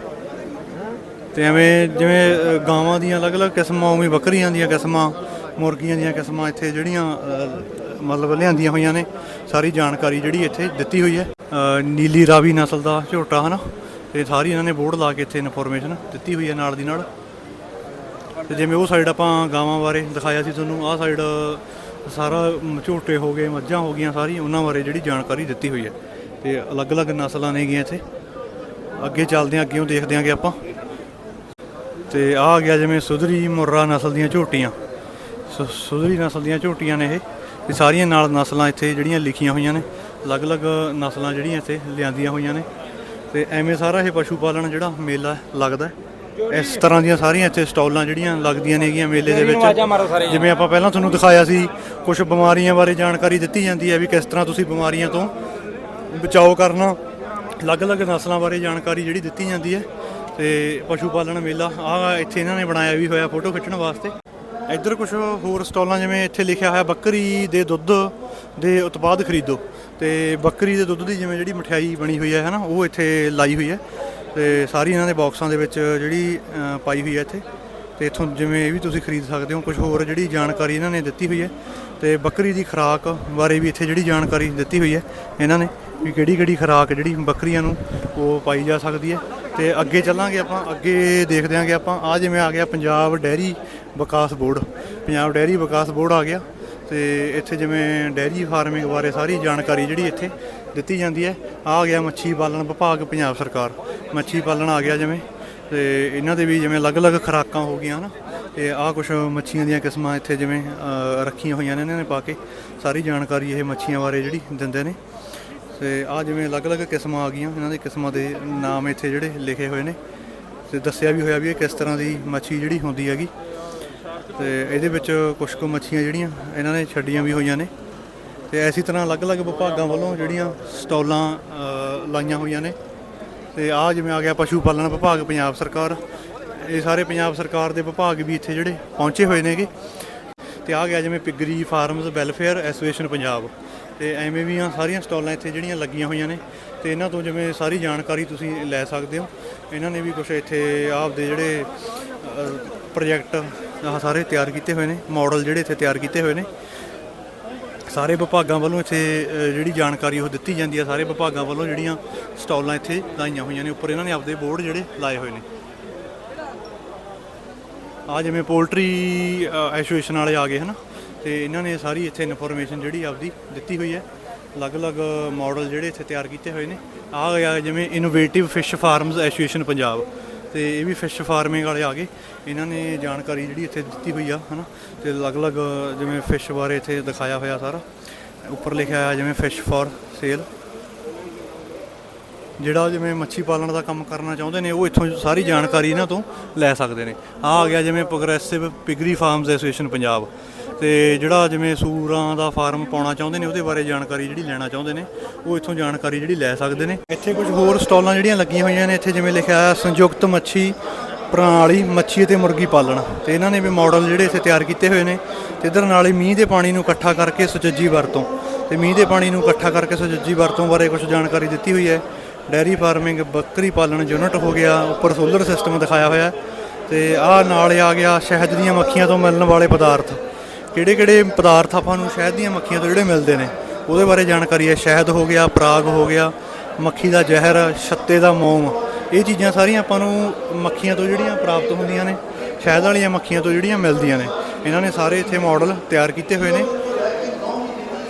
[SPEAKER 1] ਤੇ ਐਵੇਂ ਜਿਵੇਂ ਗਾਵਾਂ ਦੀਆਂ ਅਲੱਗ-ਅਲੱਗ ਕਿਸਮਾਂ, ਉਵੇਂ ਬੱਕਰੀਆਂ ਦੀਆਂ ਕਿਸਮਾਂ, ਮੁਰਗੀਆਂ ਦੀਆਂ ਕਿਸਮਾਂ ਇੱਥੇ ਜਿਹੜੀਆਂ ਮਤਲਬ ਲਿਆਂਦੀਆਂ ਹੋਈਆਂ ਨੇ। ਸਾਰੀ ਜਾਣਕਾਰੀ ਜਿਹੜੀ ਇੱਥੇ ਦਿੱਤੀ ਹੋਈ ਹੈ। ਨੀਲੀ ਰਾਵੀ ਨਸਲ ਦਾ ਝੋਟਾ, ਹਨਾ? ਤੇ ਸਾਰੀ ਇਹਨਾਂ ਨੇ ਬੋਰਡ ਲਾ ਕੇ ਇੱਥੇ ਇਨਫੋਰਮੇਸ਼ਨ ਦਿੱਤੀ ਹੋਈ ਹੈ ਨਾਲ ਦੀ ਨਾਲ। ਤੇ ਜਿਵੇਂ ਉਹ ਸਾਈਡ ਆਪਾਂ ਗਾਵਾਂ ਬਾਰੇ ਦਿਖਾਇਆ ਸੀ ਤੁਹਾਨੂੰ, ਆਹ ਸਾਈਡ ਸਾਰਾ ਝੋਟੇ ਹੋ ਗਏ, ਮੱਝਾਂ ਹੋ ਗਈਆਂ ਸਾਰੀ, ਉਹਨਾਂ ਬਾਰੇ ਜਿਹੜੀ ਜਾਣਕਾਰੀ ਦਿੱਤੀ ਹੋਈ ਹੈ। ਤੇ ਅਲੱਗ-ਅਲੱਗ ਨਸਲਾਂ ਨੇਗੀਆਂ ਇੱਥੇ। ਅੱਗੇ ਚੱਲਦੇ ਆਂ ਅੱਗੇੋਂ ਦੇਖਦੇ ਆਂਗੇ ਆਪਾਂ। ਤੇ ਆਹ ਆ ਗਿਆ ਜਿਵੇਂ ਸੁਧਰੀ ਮੁਰਰਾ ਨਸਲ ਦੀਆਂ ਝੋਟੀਆਂ। ਸੁ- ਸੁਧਰੀ ਨਸਲ ਦੀਆਂ ਝੋਟੀਆਂ ਨੇ ਇਹ। ਤੇ ਸਾਰੀਆਂ ਨਾਲ ਨਸਲਾਂ ਇੱਥੇ ਜਿਹੜੀਆਂ ਲਿਖੀਆਂ ਹੋਈਆਂ ਨੇ ਅਲੱਗ-ਅਲੱਗ ਨਸਲਾਂ ਜਿਹੜੀਆਂ ਇੱਥੇ ਲਿਆਂਦੀਆਂ ਹੋਈਆਂ ਨੇ। ਤੇ ਐਵੇਂ ਸਾਰਾ ਇਹ ਪਸ਼ੂ ਪਾਲਣ ਜਿਹੜਾ ਮੇਲਾ ਲੱਗਦਾ। ਇਸ ਤਰ੍ਹਾਂ ਦੀਆਂ ਸਾਰੀਆਂ ਇੱਥੇ ਸਟਾਲਾਂ ਜਿਹੜੀਆਂ ਲੱਗਦੀਆਂ ਨੇਗੀਆਂ ਮੇਲੇ ਦੇ ਵਿੱਚ। ਜਿਵੇਂ ਆਪਾਂ ਪਹਿਲਾਂ ਤੁਹਾਨੂੰ ਦਿਖਾਇਆ ਸੀ ਕੁਝ ਬਿਮਾਰੀਆਂ ਬਾਰੇ ਜਾਣਕਾਰੀ ਦਿੱਤੀ ਜਾਂਦੀ ਹੈ ਵੀ ਕਿਸ ਤਰ੍ਹਾਂ ਤੁਸੀਂ ਬਿਮਾਰੀਆਂ ਤੋਂ ਬਚਾਓ ਕਰਨਾ। ਅਲੱਗ-ਅਲੱਗ ਨਸਲਾਂ ਬਾਰੇ ਜਾਣਕਾਰੀ ਜਿਹੜੀ ਦਿੱਤੀ ਜਾਂਦੀ ਹੈ। ਤੇ ਪਸ਼ੂ ਪਾਲਣ ਮੇਲਾ ਆ ਇੱਥੇ ਇਹਨਾਂ ਨੇ ਬਣਾਇਆ ਵੀ ਹੋਇਆ ਫੋਟੋ ਖਿੱਚਣ ਵਾਸਤੇ। ਇੱਧਰ ਕੁਝ ਹੋਰ ਸਟਾਲਾਂ ਜਿਵੇਂ ਇੱਥੇ ਲਿਖਿਆ ਹੋਇਆ ਬੱਕਰੀ ਦੇ ਦੁੱਧ ਦੇ ਉਤਪਾਦ ਖਰੀਦੋ। ਤੇ ਬੱਕਰੀ ਦੇ ਦੁੱਧ ਦੀ ਜਿਵੇਂ ਜਿਹੜੀ ਮਠਿਆਈ ਬਣੀ ਹੋਈ ਹੈ, ਹਨਾ, ਉਹ ਇੱਥੇ ਲਾਈ ਹੋਈ ਹੈ। ਤੇ ਸਾਰੀ ਇਹਨਾਂ ਦੇ ਬਾਕਸਾਂ ਦੇ ਵਿੱਚ ਜਿਹੜੀ ਪਾਈ ਹੋਈ ਹੈ ਇੱਥੇ। ਤੇ ਇੱਥੋਂ ਜਿਵੇਂ ਇਹ ਵੀ ਤੁਸੀਂ ਖਰੀਦ ਸਕਦੇ ਹੋ ਕੁਝ ਹੋਰ ਜਿਹੜੀ ਜਾਣਕਾਰੀ ਇਹਨਾਂ ਨੇ ਦਿੱਤੀ ਹੋਈ ਹੈ। ਤੇ ਬੱਕਰੀ ਦੀ ਖੁਰਾਕ ਬਾਰੇ ਵੀ ਇੱਥੇ ਜਿਹੜੀ ਜਾਣਕਾਰੀ ਦਿੱਤੀ ਹੋਈ ਹੈ ਇਹਨਾਂ ਨੇ, ਵੀ ਕਿਹੜੀ ਕਿਹੜੀ ਖੁਰਾਕ ਜਿਹੜੀ ਬੱਕਰੀਆਂ ਨੂੰ ਉਹ ਪਾਈ ਜਾ ਸਕਦੀ ਹੈ। ਤੇ ਅੱਗੇ ਚੱਲਾਂਗੇ ਆਪਾਂ, ਅੱਗੇ ਦੇਖਦੇ ਆਂਗੇ ਆਪਾਂ। ਆ ਜਿਵੇਂ ਆ ਗਿਆ Punjab dairy Vikas board, Punjab dairy Vikas board ਆ ਗਿਆ ਤੇ ਇੱਥੇ ਜਿਵੇਂ ਡੈਰੀ ਫਾਰਮਿੰਗ ਬਾਰੇ ਸਾਰੀ ਜਾਣਕਾਰੀ ਜਿਹੜੀ ਇੱਥੇ ਦਿੱਤੀ ਜਾਂਦੀ ਹੈ, ਆ ਗਿਆ ਮੱਛੀ ਪਾਲਣ ਵਿਭਾਗ ਪੰਜਾਬ ਸਰਕਾਰ। ਮੱਛੀ ਪਾਲਣ ਆ ਗਿਆ ਜਿਵੇਂ ਤੇ ਇਹਨਾਂ ਦੇ ਵੀ ਜਿਵੇਂ ਅਲੱਗ-ਅਲੱਗ ਖੁਰਾਕਾਂ ਹੋ ਗਈਆਂ ਹਨਾ, ਤੇ ਆਹ ਕੁਝ ਮੱਛੀਆਂ ਦੀਆਂ ਕਿਸਮਾਂ ਇੱਥੇ ਜਿਵੇਂ ਰੱਖੀਆਂ ਹੋਈਆਂ ਨੇ, ਇਹਨਾਂ ਨੇ ਪਾ ਕੇ ਸਾਰੀ ਜਾਣਕਾਰੀ ਇਹ ਮੱਛੀਆਂ ਬਾਰੇ ਜਿਹੜੀ ਦਿੰਦੇ ਨੇ। ਤੇ ਆ ਜਿਵੇਂ ਅਲੱਗ-ਅਲੱਗ ਕਿਸਮਾਂ ਆ ਗਈਆਂ, ਇਹਨਾਂ ਦੇ ਕਿਸਮਾਂ ਦੇ ਨਾਮ ਇੱਥੇ ਜਿਹੜੇ ਲਿਖੇ ਹੋਏ ਨੇ, ਤੇ ਦੱਸਿਆ ਵੀ ਹੋਇਆ ਵੀ ਇਹ ਕਿਸ ਤਰ੍ਹਾਂ ਦੀ ਮੱਛੀ ਜਿਹੜੀ ਹੁੰਦੀ ਹੈਗੀ ਤੇ ਇਹਦੇ ਵਿੱਚ ਕੁਝ ਕੁ ਮੱਛੀਆਂ ਜਿਹੜੀਆਂ, ਇਹਨਾਂ ਨੇ ਛੱਡੀਆਂ ਵੀ ਹੋਈਆਂ ਨੇ। ਤੇ ਐਸੀ ਤਰ੍ਹਾਂ ਅਲੱਗ-ਅਲੱਗ ਵਿਭਾਗਾਂ ਵੱਲੋਂ ਜਿਹੜੀਆਂ ਸਟਾਲਾਂ ਲਾਈਆਂ ਹੋਈਆਂ ਨੇ। ਤੇ ਆ ਜਿਵੇਂ ਆ ਗਿਆ ਪਸ਼ੂ ਪਾਲਣ ਵਿਭਾਗ ਪੰਜਾਬ ਸਰਕਾਰ। ਇਹ ਸਾਰੇ ਪੰਜਾਬ ਸਰਕਾਰ ਦੇ ਵਿਭਾਗ ਵੀ ਇੱਥੇ ਜਿਹੜੇ ਪਹੁੰਚੇ ਹੋਏ ਨੇਗੇ। ਤੇ ਆ ਗਿਆ ਜਿਵੇਂ piggery farms welfare association Punjab. ਤੇ ਐਵੇਂ ਵੀ ਆ ਸਾਰੀਆਂ ਸਟਾਲਾਂ ਇੱਥੇ ਜਿਹੜੀਆਂ ਲੱਗੀਆਂ ਹੋਈਆਂ ਨੇ। ਤੇ ਇਹਨਾਂ ਤੋਂ ਜਿਵੇਂ ਸਾਰੀ ਜਾਣਕਾਰੀ ਤੁਸੀਂ ਲੈ ਸਕਦੇ ਹੋ। ਇਹਨਾਂ ਨੇ ਵੀ ਕੁਝ ਇੱਥੇ ਆਪਦੇ ਜਿਹੜੇ ਪ੍ਰੋਜੈਕਟ ਆਹ ਸਾਰੇ ਤਿਆਰ ਕੀਤੇ ਹੋਏ ਨੇ ਮਾਡਲ ਜਿਹੜੇ ਇੱਥੇ ਤਿਆਰ ਕੀਤੇ ਹੋਏ ਨੇ। ਸਾਰੇ ਵਿਭਾਗਾਂ ਵੱਲੋਂ ਇੱਥੇ ਜਿਹੜੀ ਜਾਣਕਾਰੀ ਉਹ ਦਿੱਤੀ ਜਾਂਦੀ ਹੈ, ਸਾਰੇ ਵਿਭਾਗਾਂ ਵੱਲੋਂ ਜਿਹੜੀਆਂ ਸਟਾਲਾਂ ਇੱਥੇ ਲਾਈਆਂ ਹੋਈਆਂ ਨੇ, ਉੱਪਰ ਇਹਨਾਂ ਨੇ ਆਪਦੇ ਬੋਰਡ ਜਿਹੜੇ ਲਾਏ ਹੋਏ ਨੇ। ਆ ਜਿਵੇਂ ਪੋਲਟਰੀ ਐਸੋਸੀਏਸ਼ਨ ਵਾਲੇ ਆ ਗਏ ਹਨਾ, ਤੇ ਇਹਨਾਂ ਨੇ ਸਾਰੀ ਇੱਥੇ ਇਨਫੋਰਮੇਸ਼ਨ ਜਿਹੜੀ ਆਪਦੀ ਦਿੱਤੀ ਹੋਈ ਹੈ। ਅਲੱਗ-ਅਲੱਗ ਮਾਡਲ ਜਿਹੜੇ ਇੱਥੇ ਤਿਆਰ ਕੀਤੇ ਹੋਏ ਨੇ। ਆ ਗਿਆ ਜਿਵੇਂ innovative fish farms association Punjab, ਤੇ ਇਹ ਵੀ ਫਿਸ਼ ਫਾਰਮਿੰਗ ਵਾਲੇ ਆ ਗਏ। ਇਹਨਾਂ ਨੇ ਜਾਣਕਾਰੀ ਜਿਹੜੀ ਇੱਥੇ ਦਿੱਤੀ ਹੋਈ ਆ, ਹਨਾ? ਤੇ ਅਲੱਗ-ਅਲੱਗ ਜਿਵੇਂ ਫਿਸ਼ ਬਾਰੇ ਇੱਥੇ ਦਿਖਾਇਆ ਹੋਇਆ ਸਾਰਾ। ਉੱਪਰ ਲਿਖਿਆ ਹੋਇਆ ਜਿਵੇਂ ਫਿਸ਼ ਫॉर ਸੇਲ ਜਿਹੜਾ ਜਿਵੇਂ ਮੱਛੀ ਪਾਲਣ ਦਾ ਕੰਮ ਕਰਨਾ ਚਾਹੁੰਦੇ ਨੇ, ਉਹ ਇੱਥੋਂ ਸਾਰੀ ਜਾਣਕਾਰੀ ਇਹਨਾਂ ਤੋਂ ਲੈ ਸਕਦੇ ਨੇ। ਆ ਆ ਗਿਆ ਜਿਵੇਂ progressive piggery farms association Punjab. ਤੇ ਜਿਹੜਾ ਜਿਵੇਂ ਸੂਰਾਂ ਦਾ ਫਾਰਮ ਪਾਉਣਾ ਚਾਹੁੰਦੇ ਨੇ, ਉਹਦੇ ਬਾਰੇ ਜਾਣਕਾਰੀ ਜਿਹੜੀ ਲੈਣਾ ਚਾਹੁੰਦੇ ਨੇ, ਉਹ ਇੱਥੋਂ ਜਾਣਕਾਰੀ ਜਿਹੜੀ ਲੈ ਸਕਦੇ ਨੇ। ਇੱਥੇ ਕੁਝ ਹੋਰ ਸਟਾਲਾਂ ਜਿਹੜੀਆਂ ਲੱਗੀਆਂ ਹੋਈਆਂ ਨੇ, ਇੱਥੇ ਜਿਵੇਂ ਲਿਖਿਆ ਹੈ ਸੰਯੁਕਤ ਮੱਛੀ ਪ੍ਰਣਾਲੀ ਮੱਛੀ ਅਤੇ ਮੁਰਗੀ ਪਾਲਣ। ਤੇ ਇਹਨਾਂ ਨੇ ਵੀ ਮਾਡਲ ਜਿਹੜੇ ਇੱਥੇ ਤਿਆਰ ਕੀਤੇ ਹੋਏ ਨੇ ਤੇ ਇਧਰ ਨਾਲ ਹੀ ਮੀਂਹ ਦੇ ਪਾਣੀ ਨੂੰ ਇਕੱਠਾ ਕਰਕੇ ਸੁਚੱਜੀ ਵਰਤੋਂ। ਤੇ ਮੀਂਹ ਦੇ ਪਾਣੀ ਨੂੰ ਇਕੱਠਾ ਕਰਕੇ ਸੁਚੱਜੀ ਵਰਤੋਂ ਬਾਰੇ ਕੁਝ ਜਾਣਕਾਰੀ ਦਿੱਤੀ ਹੋਈ ਹੈ। ਡੈਰੀ ਫਾਰਮਿੰਗ ਬੱਕਰੀ ਪਾਲਣ ਯੂਨਿਟ ਹੋ ਗਿਆ, ਉੱਪਰ ਸੋਲਰ ਸਿਸਟਮ ਦਿਖਾਇਆ ਹੋਇਆ। ਤੇ ਆਹ ਨਾਲ ਆ ਗਿਆ ਸ਼ਹਿਦ ਦੀਆਂ ਮੱਖੀਆਂ ਤੋਂ ਮਿਲਣ ਵਾਲੇ ਪਦਾਰਥ। ਕਿਹੜੇ ਕਿਹੜੇ ਪਦਾਰਥ ਆਪਾਂ ਨੂੰ ਸ਼ਹਿਦ ਦੀਆਂ ਮੱਖੀਆਂ ਤੋਂ ਜਿਹੜੇ ਮਿਲਦੇ ਨੇ, ਉਹਦੇ ਬਾਰੇ ਜਾਣਕਾਰੀ ਹੈ। ਸ਼ਹਿਦ ਹੋ ਗਿਆ, ਪਰਾਗ ਹੋ ਗਿਆ, ਮੱਖੀ ਦਾ ਜ਼ਹਿਰ, ਛੱਤੇ ਦਾ ਮੋਮ। ਇਹ ਚੀਜ਼ਾਂ ਸਾਰੀਆਂ ਆਪਾਂ ਨੂੰ ਮੱਖੀਆਂ ਤੋਂ ਜਿਹੜੀਆਂ ਪ੍ਰਾਪਤ ਹੁੰਦੀਆਂ ਨੇ, ਸ਼ਹਿਦ ਵਾਲੀਆਂ ਮੱਖੀਆਂ ਤੋਂ ਜਿਹੜੀਆਂ ਮਿਲਦੀਆਂ ਨੇ। ਇਹਨਾਂ ਨੇ ਸਾਰੇ ਇੱਥੇ ਮਾਡਲ ਤਿਆਰ ਕੀਤੇ ਹੋਏ ਨੇ।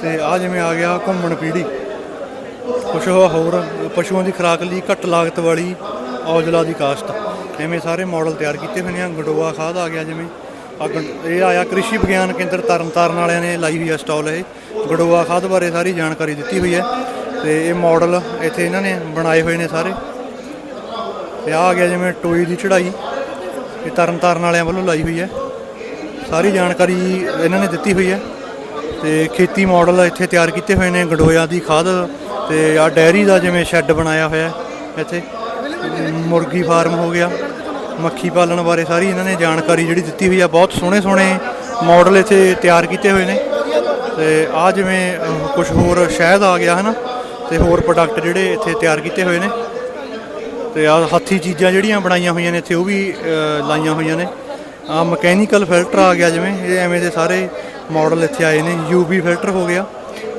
[SPEAKER 1] ਤੇ ਆ ਜਿਵੇਂ ਆ ਗਿਆ ਘੁੰਮਣ ਪੀੜੀ। ਕੁਛ ਹੋਰ ਪਸ਼ੂਆਂ ਦੀ ਖੁਰਾਕ ਲਈ ਘੱਟ ਲਾਗਤ ਵਾਲੀ ਔਜਲਾ ਦੀ ਕਾਸ਼ਤ। ਐਵੇਂ ਸਾਰੇ ਮਾਡਲ ਤਿਆਰ ਕੀਤੇ ਹੋਏ ਨੇ। ਆ ਗੰਡੋਆ ਖਾਦ ਆ ਗਿਆ ਜਿਵੇਂ। ਆ ਇਹ ਆਇਆ ਕ੍ਰਿਸ਼ੀ ਵਿਗਿਆਨ ਕੇਂਦਰ ਤਰਨਤਾਰਨ ਵਾਲਿਆਂ ਨੇ ਲਾਈ ਹੋਈ ਹੈ ਸਟਾਲ ਇਹ। ਗੰਡੋਆ ਖਾਦ ਬਾਰੇ ਸਾਰੀ ਜਾਣਕਾਰੀ ਦਿੱਤੀ ਹੋਈ ਹੈ। ਤੇ ਇਹ ਮਾਡਲ ਇੱਥੇ ਇਹਨਾਂ ਨੇ ਬਣਾਏ ਹੋਏ ਨੇ ਸਾਰੇ। ਤੇ ਆ ਗਿਆ ਜਿਵੇਂ ਟੋਈ ਦੀ ਚੜ੍ਹਾਈ। ਇਹ ਤਰਨ ਤਾਰਨ ਵਾਲਿਆਂ ਵੱਲੋਂ ਲਾਈ ਹੋਈ ਹੈ। ਸਾਰੀ ਜਾਣਕਾਰੀ ਇਹਨਾਂ ਨੇ ਦਿੱਤੀ ਹੋਈ ਹੈ। ਤੇ ਖੇਤੀ ਮਾਡਲ ਇੱਥੇ ਤਿਆਰ ਕੀਤੇ ਹੋਏ ਨੇ, ਗੰਡੋਇਆਂ ਦੀ ਖਾਦ ਤੇ ਆ ਡੈਰੀ ਦਾ ਜਿਵੇਂ ਸ਼ੈੱਡ ਬਣਾਇਆ ਹੋਇਆ ਇੱਥੇ। ਮੁਰਗੀ ਫਾਰਮ ਹੋ ਗਿਆ। ਮੱਖੀ ਪਾਲਣ ਬਾਰੇ ਸਾਰੀ ਇਹਨਾਂ ਨੇ ਜਾਣਕਾਰੀ ਜਿਹੜੀ ਦਿੱਤੀ ਹੋਈ ਆ ਬਹੁਤ ਸੋਹਣੇ ਸੋਹਣੇ ਮਾਡਲ ਇੱਥੇ ਤਿਆਰ ਕੀਤੇ ਹੋਏ ਨੇ। ਤੇ ਆ ਜਿਵੇਂ ਕੁਝ ਹੋਰ ਸ਼ਹਿਦ ਆ ਗਿਆ ਹੈ ਨਾ ਤੇ ਹੋਰ ਪ੍ਰੋਡਕਟ ਜਿਹੜੇ ਇੱਥੇ ਤਿਆਰ ਕੀਤੇ ਹੋਏ ਨੇ। ਤੇ ਆ ਹੱਥੀ ਚੀਜ਼ਾਂ ਜਿਹੜੀਆਂ ਬਣਾਈਆਂ ਹੋਈਆਂ ਨੇ ਇੱਥੇ, ਉਹ ਵੀ ਲਾਈਆਂ ਹੋਈਆਂ ਨੇ। ਆ ਮਕੈਨੀਕਲ ਫਿਲਟਰ ਆ ਗਿਆ ਜਿਵੇਂ, ਇਹ ਐਵੇਂ ਦੇ ਸਾਰੇ ਮਾਡਲ ਇੱਥੇ ਆਏ ਨੇ। ਯੂਵੀ ਫਿਲਟਰ ਹੋ ਗਿਆ।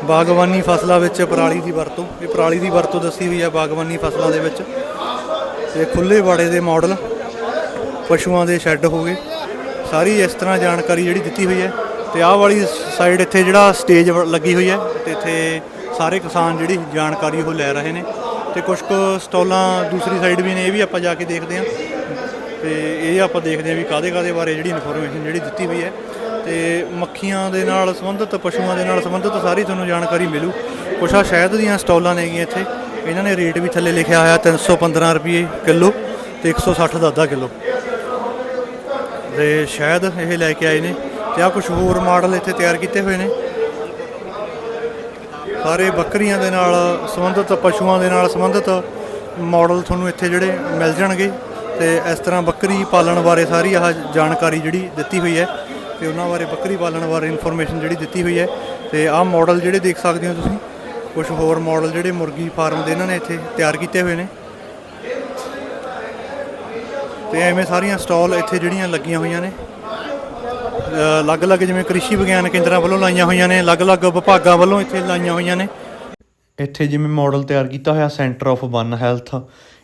[SPEAKER 1] ਬਾਗਬਾਨੀ ਫਸਲਾਂ ਵਿੱਚ ਪਰਾਲੀ ਦੀ ਵਰਤੋਂ। ਇਹ ਪਰਾਲੀ ਦੀ ਵਰਤੋਂ ਦੱਸੀ ਹੋਈ ਹੈ ਬਾਗਬਾਨੀ ਫਸਲਾਂ ਦੇ ਵਿੱਚ। ਤੇ ਖੁੱਲੇ ਬਾੜੇ ਦੇ ਮਾਡਲ ਪਸ਼ੂਆਂ ਦੇ ਸ਼ੈੱਡ ਹੋ ਗਏ। ਸਾਰੀ ਇਸ ਤਰ੍ਹਾਂ ਜਾਣਕਾਰੀ ਜਿਹੜੀ ਦਿੱਤੀ ਹੋਈ ਹੈ। ਤੇ ਆਹ ਵਾਲੀ ਸਾਈਡ ਇੱਥੇ ਜਿਹੜਾ ਸਟੇਜ ਲੱਗੀ ਹੋਈ ਹੈ। ਤੇ ਇੱਥੇ ਸਾਰੇ ਕਿਸਾਨ ਜਿਹੜੀ ਜਾਣਕਾਰੀ ਉਹ ਲੈ ਰਹੇ ਨੇ। ਤੇ ਕੁਝ ਕੁ ਸਟਾਲਾਂ ਦੂਸਰੀ ਸਾਈਡ ਵੀ ਨੇ, ਇਹ ਵੀ ਆਪਾਂ ਜਾ ਕੇ ਦੇਖਦੇ ਹਾਂ। ਤੇ ਇਹ ਆਪਾਂ ਦੇਖਦੇ ਹਾਂ ਵੀ ਕਾਦੇ ਕਾਦੇ ਬਾਰੇ ਜਿਹੜੀ ਇਨਫੋਰਮੇਸ਼ਨ ਜਿਹੜੀ ਦਿੱਤੀ ਹੋਈ ਹੈ। ਤੇ ਮੱਖੀਆਂ ਦੇ ਨਾਲ ਸੰਬੰਧਿਤ, ਪਸ਼ੂਆਂ ਦੇ ਨਾਲ ਸੰਬੰਧਿਤ ਸਾਰੀ ਤੁਹਾਨੂੰ ਜਾਣਕਾਰੀ ਮਿਲੂ। ਕੁਛ ਆ ਸ਼ਹਿਦ ਦੀਆਂ ਸਟਾਲਾਂ ਨੇਗੀਆਂ ਇੱਥੇ। ਇਹਨਾਂ ਨੇ ਰੇਟ ਵੀ ਥੱਲੇ ਲਿਖਿਆ ਹੋਇਆ 315 ਰੁਪਏ ਕਿਲੋ ਤੇ 160 ਦਾ ਅੱਧਾ ਕਿਲੋ। ਤੇ ਸ਼ਾਇਦ ਇਹ ਲੈ ਕੇ ਆਏ ਨੇ ਤੇ ਆ ਕੁਝ ਹੋਰ ਮਾਡਲ ਇੱਥੇ ਤਿਆਰ ਕੀਤੇ ਹੋਏ ਨੇ। ਸਾਰੇ ਬੱਕਰੀਆਂ ਦੇ ਨਾਲ ਸੰਬੰਧਿਤ, ਪਸ਼ੂਆਂ ਦੇ ਨਾਲ ਸੰਬੰਧਿਤ ਮਾਡਲ ਤੁਹਾਨੂੰ ਇੱਥੇ ਜਿਹੜੇ ਮਿਲ ਜਾਣਗੇ ਤੇ ਇਸ ਤਰ੍ਹਾਂ ਬੱਕਰੀ ਪਾਲਣ ਬਾਰੇ ਸਾਰੀ ਆਹ ਜਾਣਕਾਰੀ ਜਿਹੜੀ ਦਿੱਤੀ ਹੋਈ ਹੈ ਤੇ ਉਹਨਾਂ ਬਾਰੇ ਬੱਕਰੀ ਪਾਲਣ ਬਾਰੇ ਇਨਫੋਰਮੇਸ਼ਨ ਜਿਹੜੀ ਦਿੱਤੀ ਹੋਈ ਹੈ ਤੇ ਆਹ ਮਾਡਲ ਜਿਹੜੇ ਦੇਖ ਸਕਦੇ ਹੋ ਤੁਸੀਂ ਕੁਝ ਹੋਰ ਮਾਡਲ ਜਿਹੜੇ ਮੁਰਗੀ ਫਾਰਮ ਦੇ ਇਹਨਾਂ ਨੇ ਇੱਥੇ ਤਿਆਰ ਕੀਤੇ ਹੋਏ ਨੇ। ਤੇ ਐਵੇਂ ਸਾਰੀਆਂ ਸਟਾਲ ਇੱਥੇ ਜਿਹੜੀਆਂ ਲੱਗੀਆਂ ਹੋਈਆਂ ਨੇ। ਅਲੱਗ-ਅਲੱਗ ਜਿਵੇਂ ਕ੍ਰਿਸ਼ੀ ਵਿਗਿਆਨ ਕੇਂਦਰਾਂ ਵੱਲੋਂ ਲਾਈਆਂ ਹੋਈਆਂ ਨੇ, ਅਲੱਗ-ਅਲੱਗ ਵਿਭਾਗਾਂ ਵੱਲੋਂ ਇੱਥੇ ਲਾਈਆਂ ਹੋਈਆਂ ਨੇ।
[SPEAKER 2] ਇੱਥੇ ਜਿਵੇਂ ਮਾਡਲ ਤਿਆਰ ਕੀਤਾ ਹੋਇਆ ਸੈਂਟਰ ਆਫ ਵਨ ਹੈਲਥ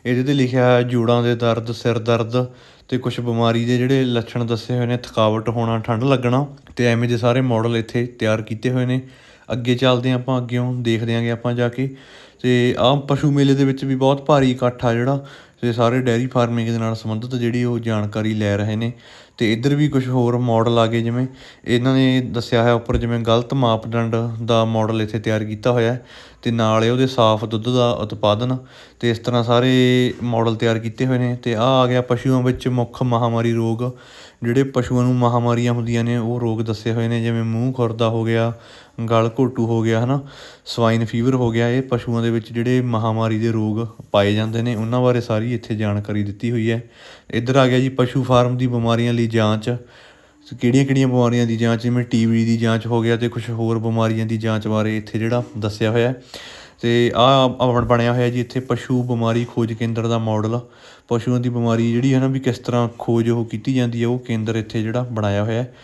[SPEAKER 2] ਇਹਦੇ ਤੇ ਲਿਖਿਆ ਹੋਇਆ, ਜੋੜਾਂ ਦੇ ਦਰਦ, ਸਿਰ ਦਰਦ ਤੇ ਕੁਝ ਬਿਮਾਰੀ ਦੇ ਜਿਹੜੇ ਲੱਛਣ ਦੱਸੇ ਹੋਏ ਨੇ, ਥਕਾਵਟ ਹੋਣਾ, ਠੰਡ ਲੱਗਣਾ ਤੇ ਐਵੇਂ ਦੇ ਸਾਰੇ ਮਾਡਲ ਇੱਥੇ ਤਿਆਰ ਕੀਤੇ ਹੋਏ ਨੇ। ਅੱਗੇ ਚੱਲਦੇ ਹਾਂ ਆਪਾਂ ਅੱਗੇੋਂ ਦੇਖਦੇ ਆਂਗੇ ਆਪਾਂ ਜਾ ਕੇ। ਤੇ ਆਹ ਪਸ਼ੂ ਮੇਲੇ ਦੇ ਵਿੱਚ ਵੀ ਬਹੁਤ ਭਾਰੀ ਇਕੱਠ ਆ ਜਿਹੜਾ ਤੇ ਸਾਰੇ ਡੈਰੀ ਫਾਰਮਿੰਗ ਦੇ ਨਾਲ ਸੰਬੰਧਿਤ ਜਿਹੜੀ ਉਹ ਜਾਣਕਾਰੀ ਲੈ ਰਹੇ ਨੇ ਤੇ ਇੱਧਰ ਵੀ ਕੁਝ ਹੋਰ ਮਾਡਲ ਆ ਗਏ ਜਿਵੇਂ ਇਹਨਾਂ ਨੇ ਦੱਸਿਆ ਹੋਇਆ ਉੱਪਰ ਜਿਵੇਂ ਗਲਤ ਮਾਪਦੰਡ ਦਾ ਮਾਡਲ ਇੱਥੇ ਤਿਆਰ ਕੀਤਾ ਹੋਇਆ ਹੈ ਤੇ ਨਾਲ ਹੀ ਉਹਦੇ ਸਾਫ਼ ਦੁੱਧ ਦਾ ਉਤਪਾਦਨ ਤੇ ਇਸ ਤਰ੍ਹਾਂ ਸਾਰੇ ਮਾਡਲ ਤਿਆਰ ਕੀਤੇ ਹੋਏ ਨੇ ਤੇ ਆ ਆ ਗਿਆ ਪਸ਼ੂਆਂ ਵਿੱਚ ਮੁੱਖ ਮਹਾਮਾਰੀ ਰੋਗ। ਜਿਹੜੇ ਪਸ਼ੂਆਂ ਨੂੰ ਮਹਾਮਾਰੀਆਂ ਹੁੰਦੀਆਂ ਨੇ ਉਹ ਰੋਗ ਦੱਸੇ ਹੋਏ ਨੇ ਜਿਵੇਂ ਮੂੰਹ ਖੁਰਦਾ ਹੋ ਗਿਆ ਗਲ ਘੋਟੂ ਹੋ ਗਿਆ ਹੈ ਨਾ ਸਵਾਈਨ ਫੀਵਰ ਹੋ ਗਿਆ, ਇਹ ਪਸ਼ੂਆਂ ਦੇ ਵਿੱਚ ਜਿਹੜੇ ਮਹਾਮਾਰੀ ਦੇ ਰੋਗ ਪਾਏ ਜਾਂਦੇ ਨੇ, ਉਹਨਾਂ ਬਾਰੇ ਸਾਰੀ ਇੱਥੇ ਜਾਣਕਾਰੀ ਦਿੱਤੀ ਹੋਈ ਹੈ। ਇੱਧਰ ਆ ਗਿਆ ਜੀ, ਪਸ਼ੂ ਫਾਰਮ ਦੀ ਬਿਮਾਰੀਆਂ ਲਈ ਜਾਂਚ। ਕਿਹੜੀਆਂ ਕਿਹੜੀਆਂ ਬਿਮਾਰੀਆਂ ਦੀ ਜਾਂਚ, ਜਿਵੇਂ ਟੀਬੀ ਦੀ ਜਾਂਚ ਹੋ ਗਿਆ ਤੇ ਕੁਝ ਹੋਰ ਬਿਮਾਰੀਆਂ ਦੀ ਜਾਂਚ ਬਾਰੇ ਇੱਥੇ ਜਿਹੜਾ ਦੱਸਿਆ ਹੋਇਆ ਹੈ। ਤੇ ਆ ਆਪਣ ਬਣਿਆ ਹੋਇਆ ਜੀ ਇੱਥੇ ਪਸ਼ੂ ਬਿਮਾਰੀ ਖੋਜ ਕੇਂਦਰ ਦਾ ਮਾਡਲ ਪਸ਼ੂਆਂ ਦੀ ਬਿਮਾਰੀ ਜਿਹੜੀ ਹੈ ਨਾ ਵੀ ਕਿਸ ਤਰ੍ਹਾਂ ਖੋਜ ਉਹ ਕੀਤੀ ਜਾਂਦੀ ਹੈ, ਉਹ ਕੇਂਦਰ ਇੱਥੇ ਜਿਹੜਾ ਬਣਾਇਆ ਹੋਇਆ ਹੈ।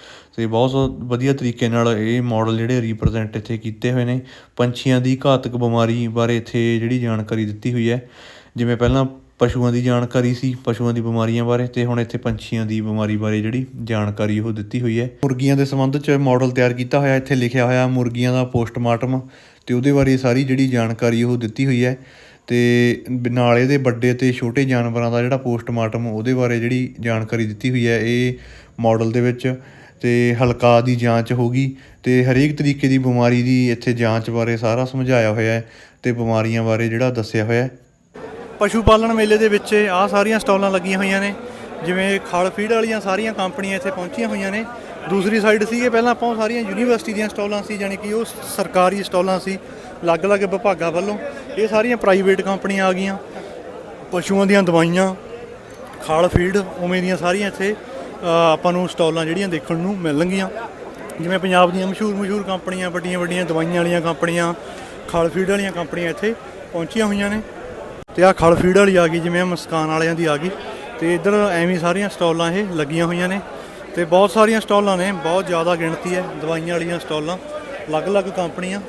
[SPEAKER 2] ਅਤੇ ਬਹੁਤ ਵਧੀਆ ਤਰੀਕੇ ਨਾਲ ਇਹ ਮੋਡਲ ਜਿਹੜੇ ਰੀਪ੍ਰਜੈਂਟ ਇੱਥੇ ਕੀਤੇ ਹੋਏ ਨੇ। ਪੰਛੀਆਂ ਦੀ ਘਾਤਕ ਬਿਮਾਰੀ ਬਾਰੇ ਇੱਥੇ ਜਿਹੜੀ ਜਾਣਕਾਰੀ ਦਿੱਤੀ ਹੋਈ ਹੈ। ਜਿਵੇਂ ਪਹਿਲਾਂ ਪਸ਼ੂਆਂ ਦੀ ਜਾਣਕਾਰੀ ਸੀ, ਪਸ਼ੂਆਂ ਦੀ ਬਿਮਾਰੀਆਂ ਬਾਰੇ ਤੇ ਹੁਣ ਇੱਥੇ ਪੰਛੀਆਂ ਦੀ ਬਿਮਾਰੀ ਬਾਰੇ ਜਿਹੜੀ ਜਾਣਕਾਰੀ ਉਹ ਦਿੱਤੀ ਹੋਈ ਹੈ। ਮੁਰਗੀਆਂ ਦੇ ਸੰਬੰਧ 'ਚ ਮਾਡਲ ਤਿਆਰ ਕੀਤਾ ਹੋਇਆ, ਇੱਥੇ ਲਿਖਿਆ ਹੋਇਆ ਮੁਰਗੀਆਂ ਦਾ ਪੋਸਟਮਾਰਟਮ ਤੇ ਉਹਦੇ ਬਾਰੇ ਸਾਰੀ ਜਿਹੜੀ ਜਾਣਕਾਰੀ ਉਹ ਦਿੱਤੀ ਹੋਈ ਹੈ। ਤੇ ਨਾਲ ਇਹਦੇ ਵੱਡੇ ਤੇ ਛੋਟੇ ਜਾਨਵਰਾਂ ਦਾ ਜਿਹੜਾ ਪੋਸਟਮਾਰਟਮ ਉਹਦੇ ਬਾਰੇ ਜਿਹੜੀ ਜਾਣਕਾਰੀ ਦਿੱਤੀ ਹੋਈ ਹੈ, ਇਹ ਮਾਡਲ ਦੇ ਵਿੱਚ ਅਤੇ ਹਲਕਾ ਦੀ ਜਾਂਚ ਹੋ ਗਈ ਅਤੇ ਹਰੇਕ ਤਰੀਕੇ ਦੀ ਬਿਮਾਰੀ ਦੀ ਇੱਥੇ ਜਾਂਚ ਬਾਰੇ ਸਾਰਾ ਸਮਝਾਇਆ ਹੋਇਆ ਹੈ ਤੇ ਬਿਮਾਰੀਆਂ ਬਾਰੇ ਜਿਹੜਾ ਦੱਸਿਆ ਹੋਇਆ ਹੈ।
[SPEAKER 1] ਪਸ਼ੂ ਪਾਲਣ ਮੇਲੇ ਦੇ ਵਿੱਚ ਆਹ ਸਾਰੀਆਂ ਸਟਾਲਾਂ ਲੱਗੀਆਂ ਹੋਈਆਂ ਨੇ, ਜਿਵੇਂ ਖਲ ਫੀਡ ਵਾਲੀਆਂ ਸਾਰੀਆਂ ਕੰਪਨੀਆਂ ਇੱਥੇ ਪਹੁੰਚੀਆਂ ਹੋਈਆਂ ਨੇ। ਦੂਸਰੀ ਸਾਈਡ ਸੀਗੇ, ਪਹਿਲਾਂ ਆਪਾਂ ਉਹ ਸਾਰੀਆਂ ਯੂਨੀਵਰਸਿਟੀ ਦੀਆਂ ਸਟਾਲਾਂ ਸੀ ਯਾਨੀ ਕਿ ਉਹ ਸਰਕਾਰੀ ਸਟਾਲਾਂ ਸੀ, ਅਲੱਗ-ਅਲੱਗ ਵਿਭਾਗਾਂ ਵੱਲੋਂ। ਇਹ ਸਾਰੀਆਂ ਪ੍ਰਾਈਵੇਟ ਕੰਪਨੀਆਂ ਆ ਗਈਆਂ, ਪਸ਼ੂਆਂ ਦੀਆਂ ਦਵਾਈਆਂ ਖਾਲ ਫੀਡ, ਉਵੇਂ ਦੀਆਂ ਸਾਰੀਆਂ ਇੱਥੇ ਆਪਾਂ ਨੂੰ ਸਟਾਲਾਂ ਜਿਹੜੀਆਂ ਦੇਖਣ ਨੂੰ ਮਿਲਣਗੀਆਂ ਜਿਵੇਂ ਪੰਜਾਬ ਦੀਆਂ ਮਸ਼ਹੂਰ ਮਸ਼ਹੂਰ ਕੰਪਨੀਆਂ, ਵੱਡੀਆਂ ਵੱਡੀਆਂ ਦਵਾਈਆਂ ਵਾਲੀਆਂ ਕੰਪਨੀਆਂ, ਖਲ ਫੀਡ ਵਾਲੀਆਂ ਕੰਪਨੀਆਂ ਇੱਥੇ ਪਹੁੰਚੀਆਂ ਹੋਈਆਂ ਨੇ। ਤੇ ਆ ਖਲ ਫੀਡ ਵਾਲੀ ਆ ਗਈ, ਜਿਵੇਂ ਮਸਕਾਨ ਵਾਲਿਆਂ ਦੀ ਆ ਗਈ। ਤੇ ਇੱਧਰ ਐਵੇਂ ਸਾਰੀਆਂ ਸਟਾਲਾਂ ਇਹ ਲੱਗੀਆਂ ਹੋਈਆਂ ਨੇ। ਤੇ ਬਹੁਤ ਸਾਰੀਆਂ ਸਟਾਲਾਂ ਨੇ, ਬਹੁਤ ਜ਼ਿਆਦਾ ਗਿਣਤੀ ਹੈ ਦਵਾਈਆਂ ਵਾਲੀਆਂ ਸਟਾਲਾਂ। ਅਲੱਗ-ਅਲੱਗ ਕੰਪਨੀਆਂ,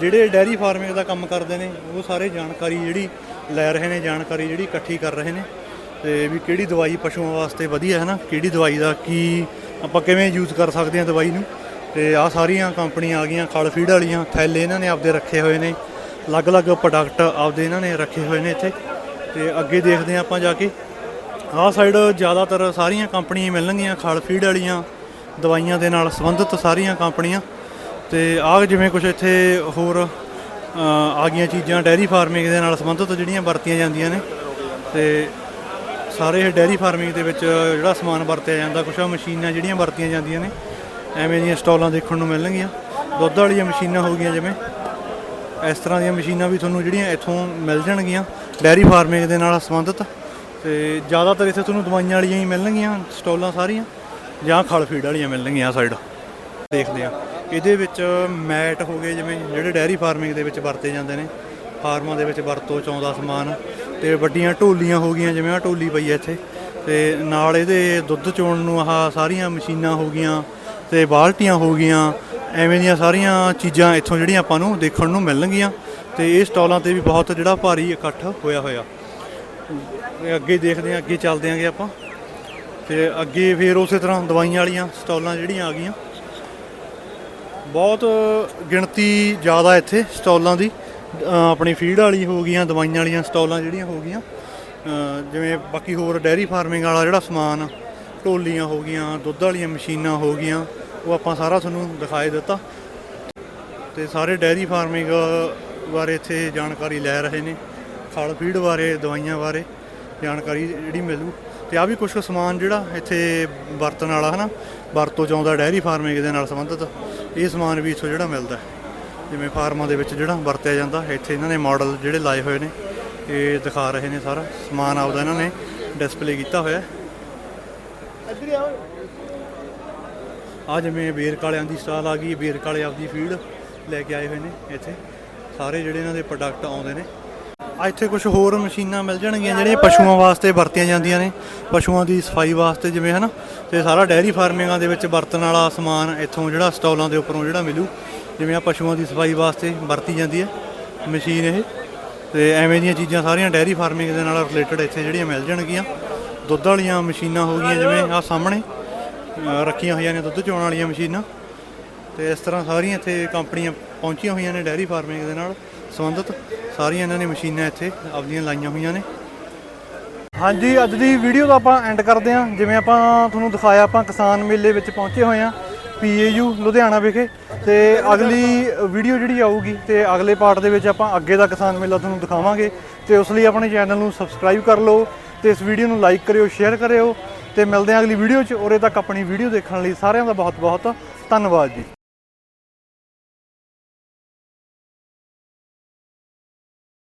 [SPEAKER 1] ਜਿਹੜੇ ਡੈਰੀ ਫਾਰਮਿੰਗ ਦਾ ਕੰਮ ਕਰਦੇ ਨੇ, ਉਹ ਸਾਰੇ ਜਾਣਕਾਰੀ ਜਿਹੜੀ ਲੈ ਰਹੇ ਨੇ, ਜਾਣਕਾਰੀ ਜਿਹੜੀ ਇਕੱਠੀ ਕਰ ਰਹੇ ਨੇ। ਤੇ ਵੀ ਕਿਹੜੀ ਦਵਾਈ ਪਸ਼ੂਆਂ ਵਾਸਤੇ ਵਧੀਆ ਹੈ ਨਾ? ਕਿਹੜੀ ਦਵਾਈ ਦਾ ਕੀ ਆਪਾਂ ਕਿਵੇਂ ਯੂਜ਼ ਕਰ ਸਕਦੇ ਹਾਂ ਦਵਾਈ ਨੂੰ? ਤੇ ਆ ਸਾਰੀਆਂ ਕੰਪਨੀਆਂ ਆ ਗਈਆਂ, ਖਲ ਫੀਡ ਵਾਲੀਆਂ, ਥੈਲੇ ਇਹਨਾਂ ਨੇ ਆਪਦੇ ਰੱਖੇ ਹੋਏ ਨੇ। ਅਲੱਗ-ਅਲੱਗ ਪ੍ਰੋਡਕਟ ਆਪਦੇ ਇਹਨਾਂ ਨੇ ਰੱਖੇ ਹੋਏ ਨੇ ਇੱਥੇ। ਤੇ ਅੱਗੇ ਦੇਖਦੇ ਹਾਂ ਆਪਾਂ ਜਾ ਕੇ। ਆਹ ਸਾਈਡ ਜ਼ਿਆਦਾਤਰ ਸਾਰੀਆਂ ਕੰਪਨੀਆਂ ਮਿਲਣਗੀਆਂ, ਖਲ ਫੀਡ ਵਾਲੀਆਂ ਦਵਾਈਆਂ ਦੇ ਨਾਲ ਸੰਬੰਧਿਤ ਸਾਰੀਆਂ ਕੰਪਨੀਆਂ। ਤੇ ਆਹ ਜਿਵੇਂ ਕੁਝ ਇੱਥੇ ਹੋਰ ਆ ਗਈਆਂ ਚੀਜ਼ਾਂ ਡੈਰੀ ਫਾਰਮਿੰਗ ਦੇ ਨਾਲ ਸੰਬੰਧਿਤ ਜਿਹੜੀਆਂ ਵਰਤੀਆਂ ਜਾਂਦੀਆਂ ਨੇ। ਤੇ ਸਾਰੇ ਇਹ ਡੈਰੀ ਫਾਰਮਿੰਗ ਦੇ ਵਿੱਚ ਜਿਹੜਾ ਸਮਾਨ ਵਰਤਿਆ ਜਾਂਦਾ, ਕੁਛ ਮਸ਼ੀਨਾਂ ਜਿਹੜੀਆਂ ਵਰਤੀਆਂ ਜਾਂਦੀਆਂ ਨੇ, ਐਵੇਂ ਦੀਆਂ ਸਟਾਲਾਂ ਦੇਖਣ ਨੂੰ ਮਿਲਣਗੀਆਂ। ਦੁੱਧ ਵਾਲੀਆਂ ਮਸ਼ੀਨਾਂ ਹੋ ਗਈਆਂ ਜਿਵੇਂ। ਇਸ ਤਰ੍ਹਾਂ ਦੀਆਂ ਮਸ਼ੀਨਾਂ ਵੀ ਤੁਹਾਨੂੰ ਜਿਹੜੀਆਂ ਇੱਥੋਂ ਮਿਲ ਜਾਣਗੀਆਂ, ਡੈਰੀ ਫਾਰਮਿੰਗ ਦੇ ਨਾਲ ਸੰਬੰਧਿਤ। ਤੇ ਜ਼ਿਆਦਾਤਰ ਇੱਥੇ ਤੁਹਾਨੂੰ ਦਵਾਈਆਂ ਵਾਲੀਆਂ ਹੀ ਮਿਲਣਗੀਆਂ, ਸਟਾਲਾਂ ਸਾਰੀਆਂ, ਜਾਂ ਖਲ ਫੀਡ ਵਾਲੀਆਂ ਮਿਲਣਗੀਆਂ ਸਾਈਡ ਦੇਖਦੇ ਆ ਇਹਦੇ ਵਿੱਚ ਮੈਟ ਹੋ ਗਏ, ਜਿਵੇਂ ਜਿਹੜੇ ਡੈਰੀ ਫਾਰਮਿੰਗ ਦੇ ਵਿੱਚ ਵਰਤੇ ਜਾਂਦੇ ਨੇ। ਫਾਰਮਾਂ ਦੇ ਵਿੱਚ ਵਰਤੋਂ ਚ ਆਉਂਦਾ ਸਮਾਨ। ਤੇ ਵੱਡੀਆਂ ਢੋਲੀਆਂ ਹੋ ਗਈਆਂ, ਜਿਵੇਂ ਆ ਢੋਲੀ ਪਈ ਹੈ ਇੱਥੇ। ਤੇ ਨਾਲ ਇਹਦੇ ਦੁੱਧ ਚੋਣ ਨੂੰ ਆਹ ਸਾਰੀਆਂ ਮਸ਼ੀਨਾਂ ਹੋ ਗਈਆਂ ਤੇ ਬਾਲਟੀਆਂ ਹੋ ਗਈਆਂ, ਐਵੇਂ ਦੀਆਂ ਸਾਰੀਆਂ ਚੀਜ਼ਾਂ ਇੱਥੋਂ ਜਿਹੜੀਆਂ ਆਪਾਂ ਨੂੰ ਦੇਖਣ ਨੂੰ ਮਿਲਣਗੀਆਂ ਤੇ ਇਹ ਸਟਾਲਾਂ ਤੇ ਵੀ ਬਹੁਤ ਜਿਹੜਾ ਭਾਰੀ ਇਕੱਠ ਹੋਇਆ ਹੋਇਆ। ਅੱਗੇ ਦੇਖਦੇ ਹਾਂ, ਅੱਗੇ ਚੱਲਦੇ ਆਂਗੇ ਆਪਾਂ। ਤੇ ਅੱਗੇ ਫਿਰ ਉਸੇ ਤਰ੍ਹਾਂ ਦਵਾਈਆਂ ਵਾਲੀਆਂ ਸਟਾਲਾਂ ਜਿਹੜੀਆਂ ਆ ਗਈਆਂ। ਬਹੁਤ ਗਿਣਤੀ ਜ਼ਿਆਦਾ ਇੱਥੇ ਸਟਾਲਾਂ ਦੀ। ਆਪਣੀ ਫੀਡ ਵਾਲੀ ਹੋ ਗਈਆਂ, ਦਵਾਈਆਂ ਵਾਲੀਆਂ, ਸਟਾਲਾਂ ਜਿਹੜੀਆਂ ਹੋ ਗਈਆਂ ਜਿਵੇਂ ਬਾਕੀ ਹੋਰ ਡੈਰੀ ਫਾਰਮਿੰਗ ਵਾਲਾ ਜਿਹੜਾ ਸਮਾਨ, ਢੋਲੀਆਂ ਹੋ ਗਈਆਂ, ਦੁੱਧ ਵਾਲੀਆਂ ਮਸ਼ੀਨਾਂ ਹੋ ਗਈਆਂ, ਉਹ ਆਪਾਂ ਸਾਰਾ ਤੁਹਾਨੂੰ ਦਿਖਾਏ ਦਿੱਤਾ ਤੇ ਸਾਰੇ ਡੈਰੀ ਫਾਰਮਿੰਗ ਬਾਰੇ ਇੱਥੇ ਜਾਣਕਾਰੀ ਲੈ ਰਹੇ ਨੇ, ਖਲ ਫੀਡ ਬਾਰੇ, ਦਵਾਈਆਂ ਬਾਰੇ ਜਾਣਕਾਰੀ ਜਿਹੜੀ ਮਿਲੂ ਤੇ ਆ ਵੀ ਕੁਝ ਸਮਾਨ ਜਿਹੜਾ ਇੱਥੇ ਵਰਤਣ ਵਾਲਾ ਹਨਾ, ਵਰਤੋਂ ਚ ਆਉਂਦਾ ਡੈਰੀ ਫਾਰਮਿੰਗ ਦੇ ਨਾਲ ਸੰਬੰਧਿਤ, ਇਹ ਸਮਾਨ ਵੀ ਇੱਥੋਂ ਜਿਹੜਾ ਮਿਲਦਾ ਹੈ। ਜਿਵੇਂ ਫਾਰਮਾਂ ਦੇ ਵਿੱਚ ਜਿਹੜਾ ਵਰਤਿਆ ਜਾਂਦਾ ਇੱਥੇ ਇਹਨਾਂ ਨੇ ਮਾਡਲ ਜਿਹੜੇ ਲਾਏ ਹੋਏ ਨੇ ਇਹ ਦਿਖਾ ਰਹੇ ਨੇ ਸਾਰਾ। ਸਮਾਨ ਆਪਦਾ ਇਹਨਾਂ ਨੇ ਡਿਸਪਲੇ ਕੀਤਾ ਹੋਇਆ। ਹੈ ਆ ਜਿਵੇਂ ਬੇਰਕ ਵਾਲਿਆਂ ਦੀ ਸਟਾਲ ਆ ਗਈ ਬੇਰਕ ਵਾਲੇ ਆਪਦੀ ਫੀਡ ਲੈ ਕੇ ਆਏ ਹੋਏ ਨੇ ਇੱਥੇ। ਸਾਰੇ ਜਿਹੜੇ ਇਹਨਾਂ ਦੇ ਪ੍ਰੋਡਕਟ ਆਉਂਦੇ ਨੇ। ਆ ਇੱਥੇ ਕੁਝ ਹੋਰ ਮਸ਼ੀਨਾਂ ਮਿਲ ਜਾਣਗੀਆਂ ਜਿਹੜੀਆਂ ਪਸ਼ੂਆਂ ਵਾਸਤੇ ਵਰਤੀਆਂ ਜਾਂਦੀਆਂ ਨੇ। ਪਸ਼ੂਆਂ ਦੀ ਸਫ਼ਾਈ ਵਾਸਤੇ ਜਿਵੇਂ ਹਨਾ ਤੇ ਸਾਰਾ ਡੈਰੀ ਫਾਰਮਿੰਗਾਂ ਦੇ ਵਿੱਚ ਵਰਤਣ ਵਾਲਾ ਸਮਾਨ ਇੱਥੋਂ ਜਿਹੜਾ ਸਟਾਲਾਂ ਦੇ ਉੱਪਰੋਂ ਜਿਹੜਾ ਮਿਲੂ। ਜਿਵੇਂ ਆ ਪਸ਼ੂਆਂ ਦੀ ਸਫ਼ਾਈ ਵਾਸਤੇ ਵਰਤੀ ਜਾਂਦੀ ਹੈ, ਮਸ਼ੀਨ ਇਹ। ਤੇ ਐਵੇਂ ਦੀਆਂ ਚੀਜ਼ਾਂ ਸਾਰੀਆਂ ਡੈਰੀ ਫਾਰਮਿੰਗ ਦੇ ਨਾਲ ਰਿਲੇਟਡ ਇੱਥੇ ਜਿਹੜੀਆਂ ਮਿਲ ਜਾਣਗੀਆਂ। ਦੁੱਧ ਵਾਲੀਆਂ ਮਸ਼ੀਨਾਂ ਹੋ ਗਈਆਂ, ਜਿਵੇਂ ਆ ਸਾਹਮਣੇ ਰੱਖੀਆਂ ਹੋਈਆਂ ਨੇ ਦੁੱਧ ਚੋਣ ਵਾਲੀਆਂ ਮਸ਼ੀਨਾਂ। ਤੇ ਇਸ ਤਰ੍ਹਾਂ ਸਾਰੀਆਂ ਇੱਥੇ ਕੰਪਨੀਆਂ ਪਹੁੰਚੀਆਂ ਹੋਈਆਂ ਨੇ ਡੈਰੀ ਫਾਰਮਿੰਗ ਦੇ ਨਾਲ ਸੰਬੰਧਿਤ। ਸਾਰੀਆਂ ਇਹਨਾਂ ਨੇ ਮਸ਼ੀਨਾਂ ਇੱਥੇ ਆਪਦੀਆਂ ਲਾਈਆਂ ਹੋਈਆਂ ਨੇ। ਹਾਂਜੀ, ਅੱਜ ਦੀ ਵੀਡੀਓ ਦਾ ਆਪਾਂ ਐਂਡ ਕਰਦੇ ਹਾਂ। ਜਿਵੇਂ ਆਪਾਂ ਤੁਹਾਨੂੰ ਦਿਖਾਇਆ, ਆਪਾਂ ਕਿਸਾਨ ਮੇਲੇ ਵਿੱਚ ਪਹੁੰਚੇ ਹੋਏ ਹਾਂ। ਪੀਏਯੂ ਲੁਧਿਆਣਾ ਵਿਖੇ ਤੇ ਅਗਲੀ ਵੀਡੀਓ ਜਿਹੜੀ ਆਊਗੀ ਤੇ ਅਗਲੇ ਪਾਰਟ ਦੇ ਵਿੱਚ ਆਪਾਂ ਅੱਗੇ ਦਾ ਕਿਸਾਨ ਮੇਲਾ ਤੁਹਾਨੂੰ ਦਿਖਾਵਾਂਗੇ ਤੇ ਉਸ ਲਈ ਆਪਣੇ ਚੈਨਲ ਨੂੰ ਸਬਸਕ੍ਰਾਈਬ ਕਰ ਲਓ ਤੇ ਇਸ ਵੀਡੀਓ ਨੂੰ ਲਾਈਕ ਕਰਿਓ, ਸ਼ੇਅਰ ਕਰਿਓ ਤੇ ਮਿਲਦੇ ਹਾਂ ਅਗਲੀ ਵੀਡੀਓ 'ਚ। ਉਰੇ ਤੱਕ ਆਪਣੀ ਵੀਡੀਓ ਦੇਖਣ ਲਈ ਸਾਰਿਆਂ ਦਾ ਬਹੁਤ ਬਹੁਤ ਧੰਨਵਾਦ ਜੀ।